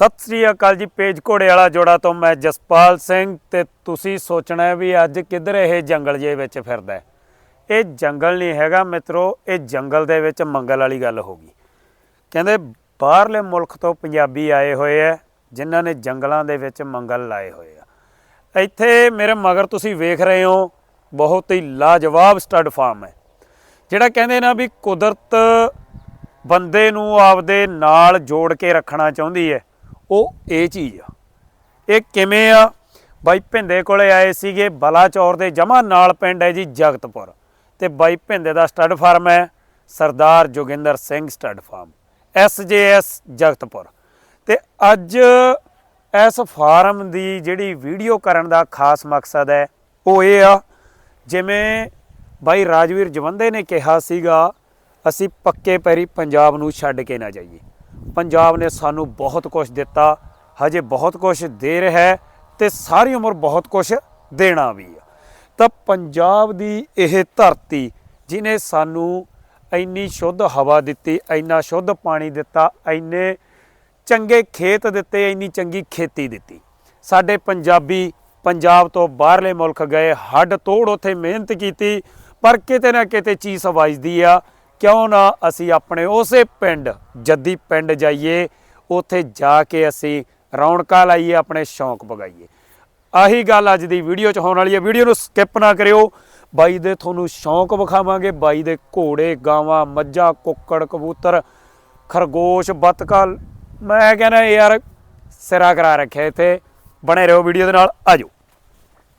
ਸਤਿ ਸ੍ਰੀ ਅਕਾਲ ਜੀ, ਪੇਜ ਘੋੜੇ ਵਾਲਾ ਜੋੜਾ ਤੋਂ ਮੈਂ ਜਸਪਾਲ ਸਿੰਘ ਤੇ ਤੁਸੀਂ ਸੋਚਣਾ ਹੈ ਵੀ ਅੱਜ ਕਿੱਧਰ ਇਹ ਜੰਗਲ ਜੇ ਵਿੱਚ ਫਿਰਦਾ ਹੈ। ਇਹ ਜੰਗਲ ਨਹੀਂ ਹੈਗਾ ਮਿੱਤਰੋ, ਇਹ ਜੰਗਲ ਦੇ ਵਿੱਚ ਮੰਗਲ ਵਾਲੀ ਗੱਲ ਹੋ ਗਈ। ਕਹਿੰਦੇ ਬਾਹਰਲੇ ਮੁਲਕ ਤੋਂ ਪੰਜਾਬੀ ਆਏ ਹੋਏ ਆ ਜਿਨ੍ਹਾਂ ਨੇ ਜੰਗਲਾਂ ਦੇ ਵਿੱਚ ਮੰਗਲ ਲਾਏ ਹੋਏ ਆ। ਇੱਥੇ ਮੇਰੇ ਮਗਰ ਤੁਸੀਂ ਵੇਖ ਰਹੇ ਹੋ, ਬਹੁਤ ਹੀ ਲਾਜਵਾਬ ਸਟੱਡ ਫਾਰਮ ਹੈ। ਜਿਹੜਾ ਕਹਿੰਦੇ ਨਾ ਵੀ ਕੁਦਰਤ ਬੰਦੇ ਨੂੰ ਆਪਦੇ ਨਾਲ ਜੋੜ ਕੇ ਰੱਖਣਾ ਚਾਹੁੰਦੀ ਹੈ ਉਹ ਇਹ ਚੀਜ਼ ਆ। ਇਹ ਕਿਵੇਂ ਆ? ਬਾਈ ਭਿੰਦੇ ਕੋਲੇ ਆਏ ਸੀਗੇ ਬਲਾਚੌਰ ਦੇ ਜਮਾ ਨਾਲ ਪਿੰਡ ਹੈ ਜੀ ਜਗਤਪੁਰ। ਤੇ ਬਾਈ ਭਿੰਦੇ ਦਾ ਸਟੱਡ ਫਾਰਮ ਹੈ Sardar Joginder Singh stud farm, S Jagatpur. ਤੇ ਅੱਜ ਇਸ ਫਾਰਮ ਦੀ ਜਿਹੜੀ ਵੀਡੀਓ ਕਰਨ ਦਾ ਖਾਸ ਮਕਸਦ ਹੈ ਉਹ ਇਹ ਆ, ਜਿਵੇਂ ਬਾਈ ਰਾਜਵੀਰ ਜਵੰਦੇ ਨੇ ਕਿਹਾ ਸੀਗਾ, ਅਸੀਂ ਪੱਕੇ ਪੈਰੀ ਪੰਜਾਬ ਨੂੰ ਛੱਡ ਕੇ ਨਾ ਜਾਈਏ। ਪੰਜਾਬ ਨੇ ਸਾਨੂੰ ਬਹੁਤ ਕੁਝ ਦਿੱਤਾ, ਹਜੇ ਬਹੁਤ ਕੁਝ ਦੇ ਰਿਹਾ ਹੈ ਤੇ ਸਾਰੀ ਉਮਰ ਬਹੁਤ ਕੁਝ ਦੇਣਾ ਵੀ ਆ। ਤਾਂ ਪੰਜਾਬ ਦੀ ਇਹ ਧਰਤੀ ਜਿਨੇ ਸਾਨੂੰ ਇੰਨੀ ਸ਼ੁੱਧ ਹਵਾ ਦਿੱਤੀ, ਇੰਨਾ ਸ਼ੁੱਧ ਪਾਣੀ ਦਿੱਤਾ, ਇੰਨੇ ਚੰਗੇ ਖੇਤ ਦਿੱਤੇ, ਇੰਨੀ ਚੰਗੀ ਖੇਤੀ ਦਿੱਤੀ। ਸਾਡੇ ਪੰਜਾਬੀ ਪੰਜਾਬ ਤੋਂ ਬਾਹਰਲੇ ਮੁਲਕ ਗਏ, ਹੱਡ ਤੋੜ ਉੱਥੇ ਮਿਹਨਤ ਕੀਤੀ, ਪਰ ਕਿਤੇ ਨਾ ਕਿਤੇ ਚੀਜ਼ ਵੱਜਦੀ ਆ ਕਿਉਂ ਨਾ ਅਸੀਂ ਆਪਣੇ ਉਸੇ ਪਿੰਡ, ਜੱਦੀ ਪਿੰਡ ਜਾਈਏ, ਉੱਥੇ ਜਾ ਕੇ ਅਸੀਂ ਰੌਣਕਾਂ ਲਾਈਏ, ਆਪਣੇ ਸ਼ੌਂਕ ਪਗਾਈਏ ਆਹੀ ਗੱਲ ਅੱਜ ਦੀ ਵੀਡੀਓ ਚ ਹੋਣ ਵਾਲੀ ਹੈ। ਵੀਡੀਓ ਨੂੰ ਸਕਿਪ ਨਾ ਕਰਿਓ। ਬਾਈ ਦੇ ਤੁਹਾਨੂੰ ਸ਼ੌਂਕ ਵਿਖਾਵਾਂਗੇ। ਬਾਈ ਦੇ ਘੋੜੇ, ਗਾਵਾਂ, ਮੱਝਾਂ, ਕੁੱਕੜ, ਕਬੂਤਰ, ਖਰਗੋਸ਼, ਬਤਕਾਂ। ਮੈਂ ਕਹਿੰਦਾ ਯਾਰ ਸਿਰਾ ਕਰਾ ਰੱਖਿਆ ਇੱਥੇ। ਬਣੇ ਰਹੋ ਵੀਡੀਓ ਦੇ ਨਾਲ। ਆਜੋ।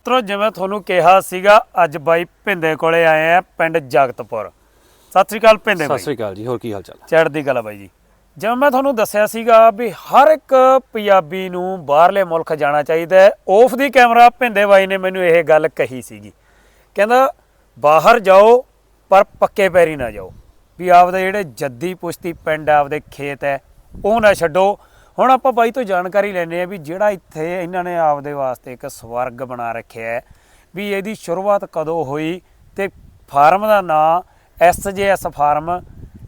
ਤਰੋ, ਜਿਵੇਂ ਤੁਹਾਨੂੰ ਕਿਹਾ ਸੀਗਾ, ਅੱਜ ਬਾਈ ਭਿੰਦੇ ਕੋਲੇ ਆਏ ਆ, ਪਿੰਡ ਜਗਤਪੁਰ। ਸਤਿ ਸ੍ਰੀ ਅਕਾਲ ਭਿੰਦੇ ਸਤਿ ਬਾਈ। ਸ੍ਰੀ ਅਕਾਲ ਜੀ ਹੋਰ ਕੀ ਹਾਲ ਚਾਲ ਹੈ ਚੜ੍ਹਦੀ ਕਲਾ ਬਾਈ ਜੀ। ਜਿਵੇਂ ਮੈਂ ਤੁਹਾਨੂੰ ਦੱਸਿਆ ਸੀਗਾ ਵੀ ਹਰ ਇੱਕ ਪੰਜਾਬੀ ਨੂੰ ਬਾਹਰਲੇ ਮੁਲਕ ਜਾਣਾ ਚਾਹੀਦਾ ਹੈ। ਆਫ ਦੀ ਕੈਮਰਾ ਭਿੰਦੇ ਬਾਈ ਨੇ ਮੈਨੂੰ ਇਹ ਗੱਲ ਕਹੀ ਸੀਗੀ। ਕਹਿੰਦਾ ਬਾਹਰ ਜਾਓ ਪਰ ਪੱਕੇ ਪੈਰੀ ਨਾ ਜਾਓ। ਵੀ ਆਪਦੇ ਜਿਹੜੇ ਜੱਦੀ ਪੁਸ਼ਤੀ ਪਿੰਡ ਆ, ਆਪਦੇ ਖੇਤ ਹੈ ਉਹ ਨਾ ਛੱਡੋ। ਹੁਣ ਆਪਾਂ ਬਾਈ ਤੋਂ ਜਾਣਕਾਰੀ ਲੈਣੇ ਆ ਵੀ ਜਿਹੜਾ ਇੱਥੇ ਇਹਨਾਂ ਨੇ ਆਪਦੇ ਵਾਸਤੇ ਇੱਕ ਸਵਰਗ ਬਣਾ ਰੱਖਿਆ ਹੈ ਵੀ ਇਹਦੀ ਸ਼ੁਰੂਆਤ ਕਦੋਂ ਹੋਈ ਤੇ ਫਾਰਮ ਦਾ ਨਾਂ ਐਸਜੇਐਸ ਫਾਰਮ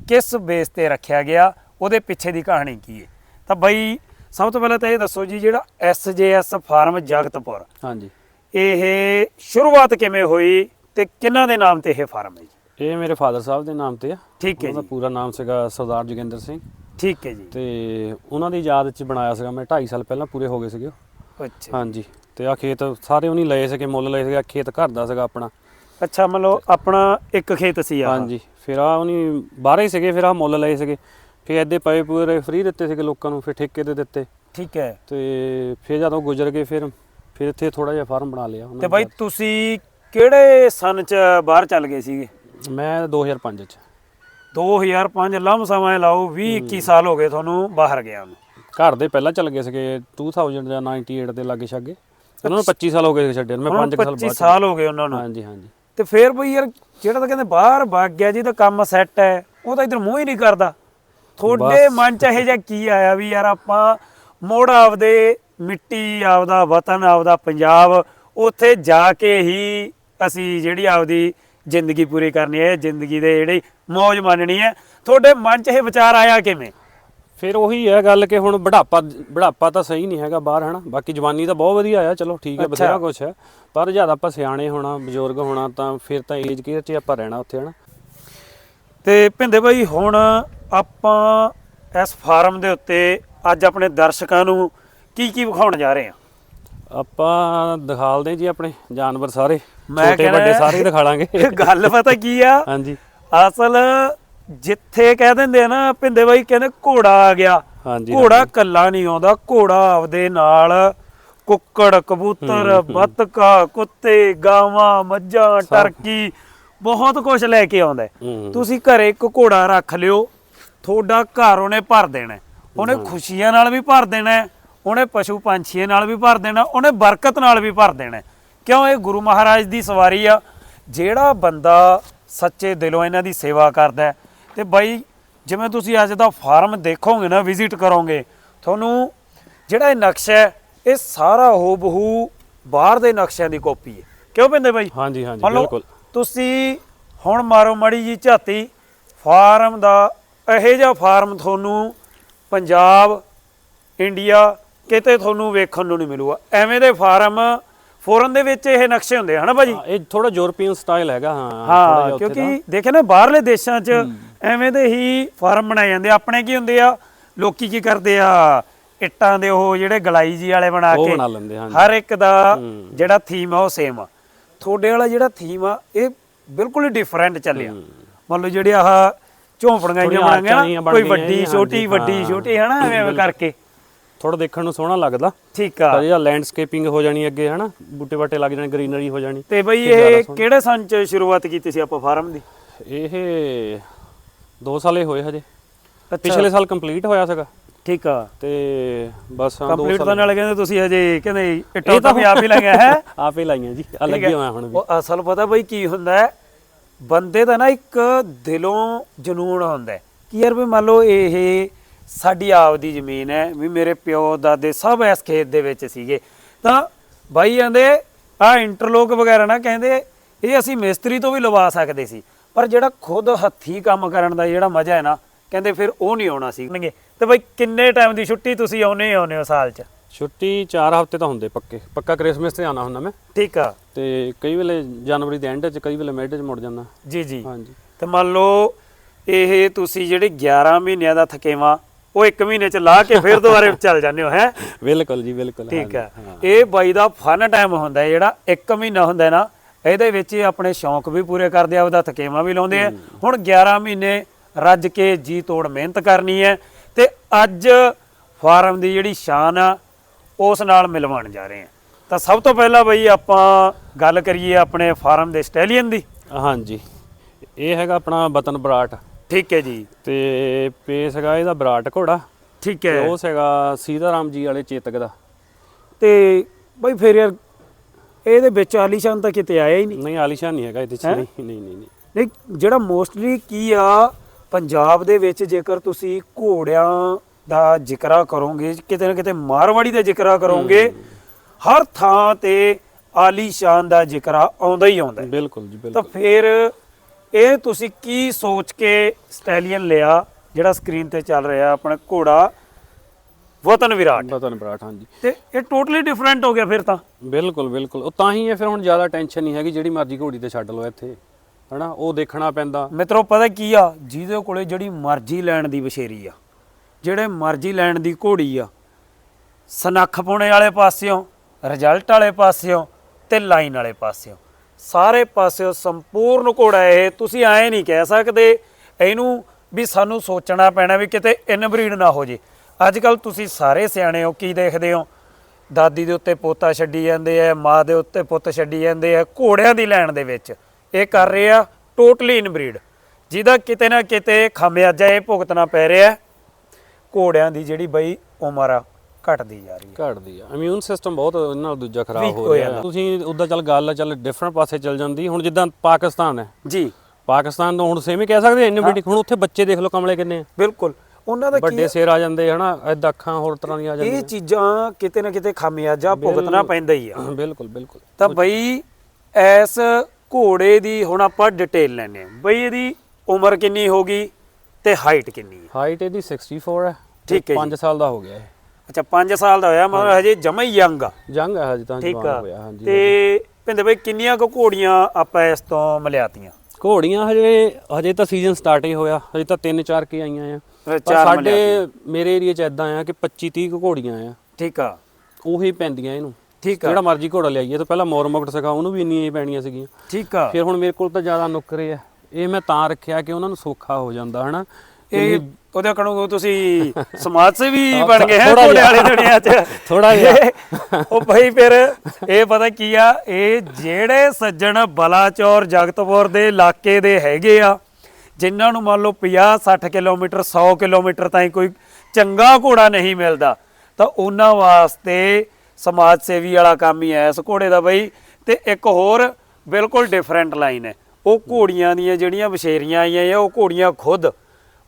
ਕਿਸ ਬੇਸ ਤੇ ਰੱਖਿਆ ਗਿਆ ਉਹਦੇ ਪਿੱਛੇ ਦੀ ਕਹਾਣੀ ਕੀ ਹੈ? ਤਾਂ ਬਾਈ ਸਭ ਤੋਂ ਪਹਿਲਾਂ ਤਾਂ ਇਹ ਦੱਸੋ ਜੀ ਜਿਹੜਾ ਐਸਜੇਐਸ ਫਾਰਮ ਜਗਤਪੁਰ ਹਾਂਜੀ। ਇਹ ਸ਼ੁਰੂਆਤ ਕਿਵੇਂ ਹੋਈ ਤੇ ਕਿਹਨਾਂ ਦੇ ਨਾਮ ਤੇ ਇਹ ਫਾਰਮ ਹੈ ਜੀ? ਇਹ ਮੇਰੇ ਫਾਦਰ ਸਾਹਿਬ ਦੇ ਨਾਮ ਤੇ ਆ। ਠੀਕ ਹੈ ਜੀ। ਪੂਰਾ ਨਾਮ ਸੀਗਾ ਸਰਦਾਰ ਜੋਗਿੰਦਰ ਸਿੰਘ। ਠੀਕ ਹੈ ਜੀ। ਤੇ ਉਹਨਾਂ ਦੀ ਯਾਦ 'ਚ ਬਣਾਇਆ ਸੀਗਾ ਮੈਂ 2.5 ਸਾਲ ਪਹਿਲਾਂ ਪੂਰੇ ਹੋ ਗਏ ਸੀਗੇ। ਅੱਛਾ ਹਾਂਜੀ। ਤੇ ਆ ਖੇਤ ਸਾਰੇ ਉਹਨੀ ਲਏ ਸੀਗੇ ਮੁੱਲ ਲਏ ਸੀਗੇ ਖੇਤ ਘਰ ਦਾ ਸੀਗਾ ਆਪਣਾ। ਅੱਛਾ ਮਤਲਬ ਆਪਣਾ ਇੱਕ ਖੇਤ ਸੀ ਆ ਹਾਂਜੀ ਫਿਰ ਆ ਉਹਨੀ ਬਾਹਰੇ ਸੀਗੇ ਫਿਰ ਆ ਮੁੱਲ ਲਏ ਸੀਗੇ। ਫਿਰ ਐਦੇ ਪਏ ਪੂਰੇ ਫ੍ਰੀ ਦਿੱਤੇ ਸੀਗੇ ਲੋਕਾਂ ਨੂੰ ਫਿਰ ਠੇਕੇ ਤੇ ਦਿੱਤੇ। ਠੀਕ ਹੈ। ਤੇ ਫਿਰ ਜਦੋਂ ਗੁਜ਼ਰ ਗਏ ਫਿਰ ਫਿਰ ਇੱਥੇ ਥੋੜਾ ਜਿਹਾ ਫਾਰਮ ਬਣਾ ਲਿਆ ਤੇ ਬਾਈ ਤੁਸੀਂ ਕਿਹੜੇ ਸਨ ਚ ਬਾਹਰ ਚੱਲ ਗਏ ਸੀਗੇ? ਮੈਂ 2005 ਚ। 2005 ਲੰਮ ਸਮਾਂ ਲਾਓ 20 21 ਸਾਲ ਹੋ ਗਏ ਤੁਹਾਨੂੰ ਬਾਹਰ ਗਿਆ ਨੂੰ। ਘਰ ਦੇ ਪਹਿਲਾਂ ਚੱਲ ਗਏ ਸੀਗੇ 2000 ਜਾਂ 98 ਦੇ ਲਾਗੇ ਛਾਗੇ ਉਹਨਾਂ ਨੂੰ 25 ਸਾਲ ਹੋ ਗਏ ਨੂੰ, ਮੈਂ ਹੁਣ 5 ਸਾਲ 25 ਬਾਅਦ ਸਾਲ ਹੋ ਗਏ ਉਹਨਾਂ ਨੂੰ। ਹਾਂਜੀ ਹਾਂਜੀ। ਤੇ ਫੇਰ ਬਈ ਯਾਰ ਜਿਹੜਾ ਤਾਂ ਕਹਿੰਦੇ ਬਾਹਰ ਵਗ ਗਿਆ ਜੀ ਤਾਂ ਕੰਮ ਸੈੱਟ ਹੈ ਉਹ ਤਾਂ ਇਧਰ ਮੂੰਹ ਹੀ ਨਹੀਂ ਕਰਦਾ। ਤੁਹਾਡੇ। ਮਨ ਚ ਇਹ ਜਿਹਾ ਕੀ ਆਇਆ ਵੀ ਯਾਰ ਆਪਾਂ ਮੋੜ ਆਪਦੇ ਮਿੱਟੀ ਆਪਦਾ ਵਤਨ ਆਪਦਾ ਪੰਜਾਬ ਉੱਥੇ ਜਾ ਕੇ ਹੀ ਅਸੀਂ ਜਿਹੜੀ ਆਪਦੀ ਜ਼ਿੰਦਗੀ ਪੂਰੀ ਕਰਨੀ ਹੈ ਜ਼ਿੰਦਗੀ ਦੇ ਜਿਹੜੀ ਮौज ਮੰਨਣੀ ਹੈ। ਤੁਹਾਡੇ ਮਨ ਚ ਇਹ ਵਿਚਾਰ ਆਇਆ ਕਿਵੇਂ? ਫਿਰ ਉਹੀ ਹੈ ਗੱਲ ਕਿ ਹੁਣ ਬੁਢਾਪਾ ਬੁਢਾਪਾ ਤਾਂ ਸਹੀ ਨਹੀਂ ਹੈਗਾ ਬਾਹਰ ਹਨਾ? ਬਾਕੀ ਜਵਾਨੀ ਤਾਂ ਬਹੁਤ ਵਧੀਆ ਆ ਚਲੋ ਠੀਕ ਹੈ। ਬਥੇਰਾ ਕੁਛ ਹੈ। ਪਰ ਜਦ ਆਪਾਂ ਸਿਆਣੇ ਹੋਣਾ ਬਜ਼ੁਰਗ ਹੋਣਾ ਤਾਂ ਫਿਰ ਤਾਂ ਏਜ ਕੇਅਰ 'ਚ ਆਪਾਂ ਰਹਿਣਾ ਉੱਥੇ ਹਨਾ? ਤੇ ਭਿੰਦੇ ਭਾਈ ਹੁਣ ਆਪਾਂ ਇਸ ਫਾਰਮ ਦੇ ਉੱਤੇ ਅੱਜ ਆਪਣੇ ਦਰਸ਼ਕਾਂ ਨੂੰ ਕੀ ਕੀ ਵਿਖਾਉਣ ਜਾ ਰਹੇ ਹਾਂ? ਆਪਾਂ ਦਿਖਾਲਦੇ ਜੀ ਆਪਣੇ ਜਾਨਵਰ ਸਾਰੇ। ਮੈਂ ਛੋਟੇ ਵੱਡੇ ਸਾਰੇ ਦਿਖਾ ਲਾਂਗੇ। ਗੱਲ ਪਤਾ ਕੀ ਆ? ਹਾਂਜੀ। ਅਸਲ ਜਿੱਥੇ ਕਹਿ ਦਿੰਦੇ ਆ ਨਾ ਭਿੰਦੇ ਬਾਈ ਕਹਿੰਦੇ ਘੋੜਾ ਆ ਗਿਆ। ਹਾਂਜੀ ਘੋੜਾ ਕੱਲਾ ਨਹੀਂ ਆਉਂਦਾ ਘੋੜਾ ਆਪਦੇ ਨਾਲ ਕੁੱਕੜ ਕਬੂਤਰ ਬੱਤਕਾ ਕੁੱਤੇ ਗਾਵਾਂ ਮੱਝਾਂ ਟਰਕੀ ਬਹੁਤ ਕੁਝ ਲੈ ਕੇ ਆਉਂਦਾ। ਤੁਸੀਂ ਘਰੇ ਇੱਕ ਘੋੜਾ ਰੱਖ ਲਿਓ ਤੁਹਾਡਾ ਘਰ ਉਹਨੇ ਭਰ ਦੇਣਾ। ਉਹਨੇ ਖੁਸ਼ੀਆਂ ਨਾਲ ਵੀ ਭਰ ਦੇਣਾ ਉਹਨੇ ਪਸ਼ੂ ਪੰਛੀਆਂ ਨਾਲ ਵੀ ਭਰ ਦੇਣਾ ਉਹਨੇ ਬਰਕਤ ਨਾਲ ਵੀ ਭਰ ਦੇਣਾ। ਕਿਉਂ? ਇਹ ਗੁਰੂ ਮਹਾਰਾਜ ਦੀ ਸਵਾਰੀ ਆ। ਜਿਹੜਾ ਬੰਦਾ ਸੱਚੇ ਦਿਲੋਂ ਇਹਨਾਂ ਦੀ ਸੇਵਾ ਕਰਦਾ ਹੈ ਤੇ ਬਾਈ ਜਿਵੇਂ ਤੁਸੀਂ ਅੱਜ ਦਾ ਫਾਰਮ ਦੇਖੋਗੇ ਨਾ ਵਿਜ਼ਿਟ ਕਰੋਗੇ ਤੁਹਾਨੂੰ ਜਿਹੜਾ ਇਹ ਨਕਸ਼ਾ ਹੈ ਇਹ ਸਾਰਾ ਹੂਬਹੂ ਬਾਹਰ ਦੇ ਨਕਸ਼ਿਆਂ ਦੀ ਕਾਪੀ ਹੈ। ਕਿਉਂ ਪੈਂਦੇ ਬਾਈ? ਹਾਂਜੀ ਹਾਂਜੀ ਮੰਨ ਲਓ ਬਿਲਕੁਲ। ਤੁਸੀਂ ਹੁਣ ਮਾਰੋ ਮੜੀ ਜੀ ਝਾਤੀ ਫਾਰਮ ਦਾ ਇਹੋ ਜਿਹਾ ਫਾਰਮ ਤੁਹਾਨੂੰ ਪੰਜਾਬ ਇੰਡੀਆ ਕਿਤੇ ਤੁਹਾਨੂੰ ਵੇਖਣ ਨੂੰ ਨਹੀਂ ਮਿਲੂਗਾ। ਐਵੇਂ ਦੇ ਫਾਰਮ ਫੋਰਨ ਦੇ ਵਿੱਚ ਇਹ ਨਕਸ਼ੇ ਹੁੰਦੇ ਹਨਾ ਭਾਜੀ ਹਾਂ, ਇਹ ਥੋੜਾ ਯੂਰਪੀਅਨ ਸਟਾਈਲ ਹੈਗਾ ਹਾਂ ਥੋੜ੍ਹਾ ਹਾਂ ਜਿਹਾ ਉੱਥੇ ਕਿਉਂਕਿ ਦੇਖੇ ਨਾ ਬਾਹਰਲੇ ਦੇਸ਼ਾਂ 'ਚ ਐਵੇਂ ਦੇ ਹੀ ਫਾਰਮ ਬਣਾਏ ਜਾਂਦੇ ਆ। ਆਪਣੇ ਕੀ ਹੁੰਦੇ ਆ? ਲੋਕੀ ਕੀ ਕਰਦੇ ਆ? ਇੱਟਾਂ ਦੇ ਉਹ ਜਿਹੜੇ ਗਲਾਈ ਜੀ ਵਾਲੇ ਬਣਾ ਉਹ ਕੇ ਬਣਾ ਲੈਂਦੇ ਹਾਂ ਹਰ ਇੱਕ ਦਾ ਜਿਹੜਾ ਥੀਮ ਆ ਉਹ ਸੇਮ ਆ। ਤੁਹਾਡੇ ਵਾਲਾ ਜਿਹੜਾ ਥੀਮ ਆ ਇਹ ਬਿਲਕੁਲ ਹੀ ਡਿਫਰੈਂਟ ਚੱਲਿਆ। ਮੰਨ ਲਓ ਜਿਹੜੇ ਆਹ ਝੌਂਪੜੀਆਂ ਜਿਹੀਆਂ ਥੋੜ੍ਹੀਆਂ ਬਣਾਈਆਂ ਆਰਚਾਂ ਨਾ ਕੋਈ ਵੱਡੀ ਛੋਟੀ ਹਾਂਜੀ, ਵੱਡੀ ਹਾਂ। ਛੋਟੀ ਹਨਾ ਐਵੇਂ ਐਵੇਂ ਕਰਕੇ। ਥੋੜਾ ਦੇਖਣ ਨੂੰ ਸੋਹਣਾ ਲੱਗਦਾ। ਠੀਕ ਆ। ਇਹ ਲੈਂਡਸਕੇਪਿੰਗ ਹੋ ਜਾਣੀ ਅੱਗੇ ਹਨਾ। ਬੂਟੇ ਬਾਟੇ ਲੱਗ ਜਾਣੇ ਗ੍ਰੀਨਰੀ ਹੋ ਜਾਣੀ। ਤੇ ਬਈ ਇਹ ਕਿਹੜੇ ਸੰਨ ਚ ਸ਼ੁਰੂਆਤ ਕੀਤੀ ਸੀ ਆਪਾਂ ਫਾਰਮ ਦੀ? ਇਹ 2 ਸਾਲੇ ਹੋਏ ਹਜੇ। ਪਿਛਲੇ ਸਾਲ ਕੰਪਲੀਟ ਹੋਇਆ ਸੀਗਾ। ਠੀਕ ਆ। ਤੇ ਬਸ ਹਾਂ 2 ਕੰਪਲੀਟ ਤਾਂ ਨਾਲ ਕਹਿੰਦੇ ਤੁਸੀਂ ਹਜੇ ਕਹਿੰਦੇ ਇੱਟਾਂ ਤਾਂ ਵੀ ਆਪ ਹੀ ਲਾਈਆਂ ਹੈ? ਆਪੇ ਲਾਈਆਂ ਜੀ ਆ ਲੱਗੀ ਹੋਇਆ ਹੁਣ ਵੀ। ਉਹ ਅਸਲ ਪਤਾ ਬਈ ਕੀ ਹੁੰਦਾ ਹੈ? ਬੰਦੇ ਦਾ ਨਾ ਇੱਕ ਦਿਲੋਂ ਜਨੂਨ ਹੁੰਦਾ ਹੈ ਕਿ ਯਾਰ ਵੀ ਮੰਨ ਲਓ ਇਹ ਸਾਡੀ ਆਪ ਦੀ ਜ਼ਮੀਨ ਹੈ ਵੀ ਮੇਰੇ ਪਿਓ ਦਾਦੇ ਸਭ ਇਸ ਖੇਤ ਦੇ ਵਿੱਚ ਸੀਗੇ। ਤਾਂ ਬਾਈ ਕਹਿੰਦੇ ਆ ਇੰਟਰਲੋਕ ਵਗੈਰਾ ਨਾ ਕਹਿੰਦੇ ਇਹ ਅਸੀਂ ਮਿਸਤਰੀ ਤੋਂ ਵੀ ਲਵਾ ਸਕਦੇ ਸੀ। ਪਰ ਜਿਹੜਾ ਖੁਦ ਹੱਥੀ ਕੰਮ ਕਰਨ ਦਾ ਜਿਹੜਾ ਮਜ਼ਾ ਹੈ ਨਾ ਕਹਿੰਦੇ ਫਿਰ ਉਹ ਨਹੀਂ ਆਉਣਾ ਸੀ। ਤੇ ਬਈ ਕਿੰਨੇ ਟਾਈਮ ਦੀ ਛੁੱਟੀ ਤੁਸੀਂ ਆਉਨੇ ਹੀ ਆਉਨੇ ਹੋ ਸਾਲ 'ਚ? ਛੁੱਟੀ 4 ਹਫ਼ਤੇ ਤਾਂ ਹੁੰਦੇ ਪੱਕੇ। ਪੱਕਾ ਕ੍ਰਿਸਮਸ ਤੇ ਆਣਾ ਹੁੰਦਾ ਮੈਂ। ਠੀਕ ਆ। ਤੇ ਕਈ ਵੇਲੇ ਜਨਵਰੀ ਦੇ ਐਂਡ 'ਚ ਕਈ ਵੇਲੇ ਮਿਡ 'ਚ ਮੁੜ ਜਾਂਦਾ। ਜੀ ਜੀ। ਹਾਂਜੀ। ਤੇ ਮੰਨ ਲਓ ਇਹ ਤੁਸੀਂ ਜਿਹੜੇ 11 ਮਹੀਨਿਆਂ ਦਾ ਥਕੇਵਾ ਉਹ 1 ਮਹੀਨੇ ਚ ਲਾ ਕੇ ਫਿਰ ਦੁਬਾਰੇ ਚੱਲ ਜਾਂਦੇ ਹੋ ਹੈ? ਬਿਲਕੁਲ ਜੀ ਬਿਲਕੁਲ। ਠੀਕ ਹਾਂਜੀ, ਇਹ ਬਾਈ ਦਾ ਫਨ ਟਾਈਮ ਹੁੰਦਾ ਹੈ ਜਿਹੜਾ 1 ਮਹੀਨਾ ਹੁੰਦਾ ਹੈ ਨਾ ਇਹਦੇ ਵਿੱਚ ਇਹ ਆਪਣੇ ਸ਼ੌਂਕ ਵੀ ਪੂਰੇ ਕਰਦੇ ਆ ਉਹਦਾ ਥਕੇਵਾ ਵੀ ਲਾਉਂਦੇ ਆ। ਹੁਣ 11 ਮਹੀਨੇ ਰੱਜ ਕੇ ਜੀ ਤੋੜ ਮਿਹਨਤ ਕਰਨੀ ਹੈ ਤੇ ਅੱਜ ਫਾਰਮ ਦੀ ਜਿਹੜੀ ਸ਼ਾਨ ਆ ਉਸ ਨਾਲ ਮਿਲਵਾਉਣ ਜਾ ਰਹੇ ਆ। ਤਾਂ ਸਭ ਤੋਂ ਪਹਿਲਾਂ ਬਈ ਆਪਾਂ ਗੱਲ ਕਰੀਏ ਆਪਣੇ ਫਾਰਮ ਦੇ ਸਟੈਲੀਅਨ ਦੀ। ਹਾਂਜੀ। ਇਹ ਹੈਗਾ ਆਪਣਾ ਬਤਨ ਬਰਾਟ। ਠੀਕ ਹੈ ਜੀ। ਤੇ ਪੇਸ ਹੈਗਾ ਇਹਦਾ ਬਰਾਟ ਘੋੜਾ। ਠੀਕ ਹੈ। ਉਹ ਹੈਗਾ ਸੀਤਾ ਰਾਮ ਜੀ ਵਾਲੇ ਚੇਤਕ ਦਾ। ਤੇ ਬਈ ਫਿਰ ਯਾਰ ਇਹਦੇ ਵਿੱਚ ਆਲੀਸ਼ਾਨ ਤਾਂ ਕਿਤੇ ਆਇਆ ਹੀ ਨਹੀਂ। ਨਹੀਂ ਆਲੀਸ਼ਾਨ ਨਹੀਂ ਹੈਗਾ ਇਹਦੇ ਚ ਹੈਂ? ਨਹੀਂ ਨਹੀਂ ਨਹੀਂ ਨਹੀਂ। ਨਹੀਂ ਜਿਹੜਾ ਮੋਸਟਲੀ ਕੀ ਆ ਪੰਜਾਬ ਦੇ ਵਿੱਚ ਜੇਕਰ ਤੁਸੀਂ ਘੋੜਿਆਂ ਦਾ ਜ਼ਿਕਰਾ ਕਰੋਗੇ ਕਿਤੇ ਨਾ ਕਿਤੇ ਮਾਰਵਾੜੀ ਦਾ ਜ਼ਿਕਰਾ ਕਰੋਗੇ ਹਰ ਥਾਂ ਤੇ ਆਲੀਸ਼ਾਨ ਦਾ ਜ਼ਿਕਰਾ ਆਉਂਦਾ ਹੀ ਆਉਂਦਾ ਹੈ। ਬਿਲਕੁਲ ਜੀ ਤਾਂ ਬਿਲਕੁਲ। ਫਿਰ ਇਹ ਤੁਸੀਂ ਕੀ ਸੋਚ ਕੇ ਸਟੈਲੀਅਨ ਲਿਆ ਜਿਹੜਾ ਸਕਰੀਨ ਤੇ ਚੱਲ ਰਿਹਾ ਆਪਣਾ ਘੋੜਾ? ਵਤਨ ਵਿਰਾਟ। ਬਤਨ ਬਰਾਟ ਹਾਂਜੀ। ਤੇ ਇਹ ਟੋਟਲੀ ਡਿਫਰੈਂਟ ਹੋ ਗਿਆ ਫਿਰ ਤਾਂ। ਬਿਲਕੁਲ ਬਿਲਕੁਲ। ਉਹ ਤਾਂ ਹੀ ਹੈ ਫਿਰ ਹੁਣ ਜ਼ਿਆਦਾ ਟੈਨਸ਼ਨ ਨਹੀਂ ਹੈਗੀ ਜਿਹੜੀ ਮਰਜ਼ੀ ਘੋੜੀ ਤੇ ਛੱਡ ਲਓ ਇੱਥੇ। ਹਨਾ ਉਹ ਦੇਖਣਾ ਪੈਂਦਾ। ਮਿੱਤਰੋ ਪਤਾ ਕੀ ਆ? ਜਿਹਦੇ ਕੋਲੇ ਜਿਹੜੀ ਮਰਜ਼ੀ ਲੈਣ ਦੀ ਬਸ਼ੇਰੀ ਆ ਜਿਹੜੇ ਮਰਜ਼ੀ ਲੈਣ ਦੀ ਘੋੜੀ ਆ ਸਨੱਖ ਪਾਉਣੇ ਵਾਲੇ ਪਾਸਿਓਂ ਰਿਜ਼ਲਟ ਵਾਲੇ ਪਾਸਿਓਂ ਤੇ ਲਾਈਨ ਵਾਲੇ ਪਾਸਿਓਂ। ਸਾਰੇ ਪਾਸਿਓਂ ਸੰਪੂਰਨ ਘੋੜਾ ਇਹ ਤੁਸੀਂ ਐਂ ਨਹੀਂ ਕਹਿ ਸਕਦੇ ਇਹਨੂੰ ਵੀ ਸਾਨੂੰ ਸੋਚਣਾ ਪੈਣਾ ਵੀ ਕਿਤੇ ਇਨਬਰੀਡ ਨਾ ਹੋ ਜੇ। ਅੱਜ ਕੱਲ ਤੁਸੀਂ ਸਾਰੇ ਸਿਆਣੇ ਹੋ ਕੀ ਦੇਖਦੇ ਹੋ? ਦਾਦੀ ਦੇ ਉੱਤੇ ਪੋਤਾ ਛੱਡੀ ਜਾਂਦੇ ਆ ਮਾਂ ਦੇ ਉੱਤੇ ਪੁੱਤ ਛੱਡੀ ਜਾਂਦੇ ਆ ਘੋੜਿਆਂ ਦੀ ਲੈਣ ਦੇ ਵਿੱਚ। ਇਹ ਕਰ ਰਹੇ ਆ ਟੋਟਲੀ ਇਨਬਰੀਡ। ਜਿਹਦਾ ਕਿਤੇ ਨਾ ਕਿਤੇ ਖਾਮਿਆਜਾ ਇਹ ਭੁਗਤਣਾ ਪੈ ਰਿਹਾ। ਘੋੜਿਆਂ ਦੀ ਜਿਹੜੀ ਬਈ ਉਮਰ ਆ ਘਟਦੀ ਜਾ ਰਹੀ ਹੈ। ਘਟਦੀ ਆ। ਇਮਿਊਨ ਸਿਸਟਮ ਬਹੁਤ ਇਹਨਾਂ ਨਾਲ ਦੂਜਾ ਖਰਾਬ ਹੋ ਰਿਹਾ। ਤੁਸੀਂ ਉਦਾਂ ਚੱਲ ਗੱਲ ਚੱਲ ਡਿਫਰੈਂਟ ਪਾਸੇ ਚੱਲ ਜਾਂਦੀ। ਹੁਣ ਜਿੱਦਾਂ ਪਾਕਿਸਤਾਨ ਹੈ। ਜੀ। ਪਾਕਿਸਤਾਨ ਤੋਂ ਹੁਣ ਸੇਮ ਹੀ ਕਹਿ ਸਕਦੇ ਬੜੀ ਹੁਣ ਉੱਥੇ ਬੱਚੇ ਦੇਖ ਲਓ ਕਮਲੇ ਕਿੰਨੇ ਆ। ਬਿਲਕੁਲ। ਉਹਨਾਂ ਦਾ ਕੀ ਵੱਡੇ ਸਿਰ ਆ ਜਾਂਦੇ ਹਨਾ? ਐਦਾਂ ਅੱਖਾਂ ਹੋਰ ਤਰ੍ਹਾਂ ਦੀਆਂ ਆ ਇਹ ਜਾਂਦੀਆਂ ਚੀਜ਼ਾਂ ਕਿਤੇ ਨਾ ਕਿਤੇ ਖਾਮਿਆਜਾ ਭੁਗਤਣਾ ਪੈਂਦਾ ਹੀ ਆ। ਬਿਲਕੁਲ ਬਿਲਕੁਲ। ਤਾਂ ਬਈ ਐਸ ਘੋੜੇ ਦੀ ਹੁਣ ਆਪਾਂ ਡਿਟੇਲ ਲੈਣੇ ਆ ਬਈ ਇਹਦੀ ਉਮਰ ਕਿੰਨੀ ਹੋਗੀ ਤੇ ਹਾਈਟ ਕਿੰਨੀ ਹੈ? ਹਾਈਟ ਇਹਦੀ 64 ਹੈ ਠੀਕ ਹੈ ਜੀ। 5 ਸਾਲ ਦਾ ਹੋ ਗਿਆ ਇਹ। ਅੱਛਾ 5 ਸਾਲ ਦਾ ਹੋਇਆ ਮਤਲਬ ਹਜੇ ਜਮਾ ਹੀ ਯੰਗ ਆ। ਜੰਗ ਹੈ ਹਜੇ ਤਾਂ ਠੀਕ ਜਵਾਨ ਆ। ਹੋਇਆ ਹਾਂਜੀ ਤੇ ਭਿੰਦੇ ਬਈ ਕਿੰਨੀਆਂ ਕੁ ਘੋੜੀਆਂ ਆਪਾਂ ਇਸ ਤੋਂ ਮਲਿਆਤੀਆਂ ਘੋੜੀਆਂ ਹਜੇ ਹਜੇ ਤਾਂ ਸੀਜ਼ਨ ਸਟਾਰਟ ਹੀ ਹੋਇਆ ਹਜੇ ਤਾਂ 3-4 ਕੇ ਆਈਆਂ ਆ। ਪਰ ਸਾਡੇ ਮੇਰੇ ਏਰੀਆ 'ਚ ਐਦਾਂ ਆ ਕਿ 25-30 ਕੁ ਘੋੜੀਆਂ ਆ। ਠੀਕ ਆ। ਉਹੀ ਪੈਂਦੀਆਂ ਇਹਨੂੰ। ਠੀਕ ਆ। ਜਿਹੜਾ ਮਰਜ਼ੀ ਘੋੜਾ ਲਿਆਈਏ ਤਾਂ ਪਹਿਲਾਂ ਮੋਰ ਮੁਕਟ ਸੀਗਾ ਉਹਨੂੰ ਵੀ ਇੰਨੀਆਂ ਹੀ ਪੈਣੀਆਂ ਸੀਗੀਆਂ। ਠੀਕ ਆ। ਫਿਰ ਹੁਣ ਮੇਰੇ ਕੋਲ ਤਾਂ ਜ਼ਿਆਦਾ ਨੁਕਰੇ ਆ। ਇਹ ਮੈਂ ਤਾਂ ਰੱਖਿਆ ਕਿ ਉਹਨਾਂ ਨੂੰ ਸੌਖਾ ਹੋ ਜਾਂਦਾ ਹਨਾ? ਇਹ ਉਹਦੇ ਕਣੋ ਤੁਸੀਂ ਸਮਾਜ ਸੇਵੀ ਬਣ ਗਏ ਹੈ ਜਿਹਾ। ਵਾਲੀ ਦੁਨੀਆ 'ਚ। ਥੋੜ੍ਹਾ ਜਿਹਾ। ਉਹ ਭਾਈ ਫਿਰ ਇਹ ਪਤਾ ਕੀ ਆ ਇਹ ਜਿਹੜੇ ਸੱਜਣ ਬਲਾਚੌਰ ਜਗਤਪੁਰ ਦੇ ਇਲਾਕੇ ਦੇ ਹੈਗੇ ਆ ਜਿਨ੍ਹਾਂ ਨੂੰ ਮੰਨ ਲਓ 50 60 ਕਿਲੋਮੀਟਰ 100 ਕਿਲੋਮੀਟਰ ਤਾਈਂ ਕੋਈ ਚੰਗਾ ਘੋੜਾ ਨਹੀਂ ਮਿਲਦਾ ਤਾਂ ਉਹਨਾਂ ਵਾਸਤੇ ਸਮਾਜ ਸੇਵੀ ਵਾਲਾ ਕੰਮ ਹੀ ਹੈ ਇਸ ਘੋੜੇ ਦਾ ਬਈ। ਤੇ ਇੱਕ ਹੋਰ ਬਿਲਕੁਲ ਡਿਫਰੈਂਟ ਲਾਈਨ ਹੈ। ਉਹ ਘੋੜੀਆਂ ਦੀਆਂ ਜਿਹੜੀਆਂ ਵਿਸ਼ੇਰੀਆਂ ਆਈਆਂ ਆ ਉਹ ਘੋੜੀਆਂ ਖੁਦ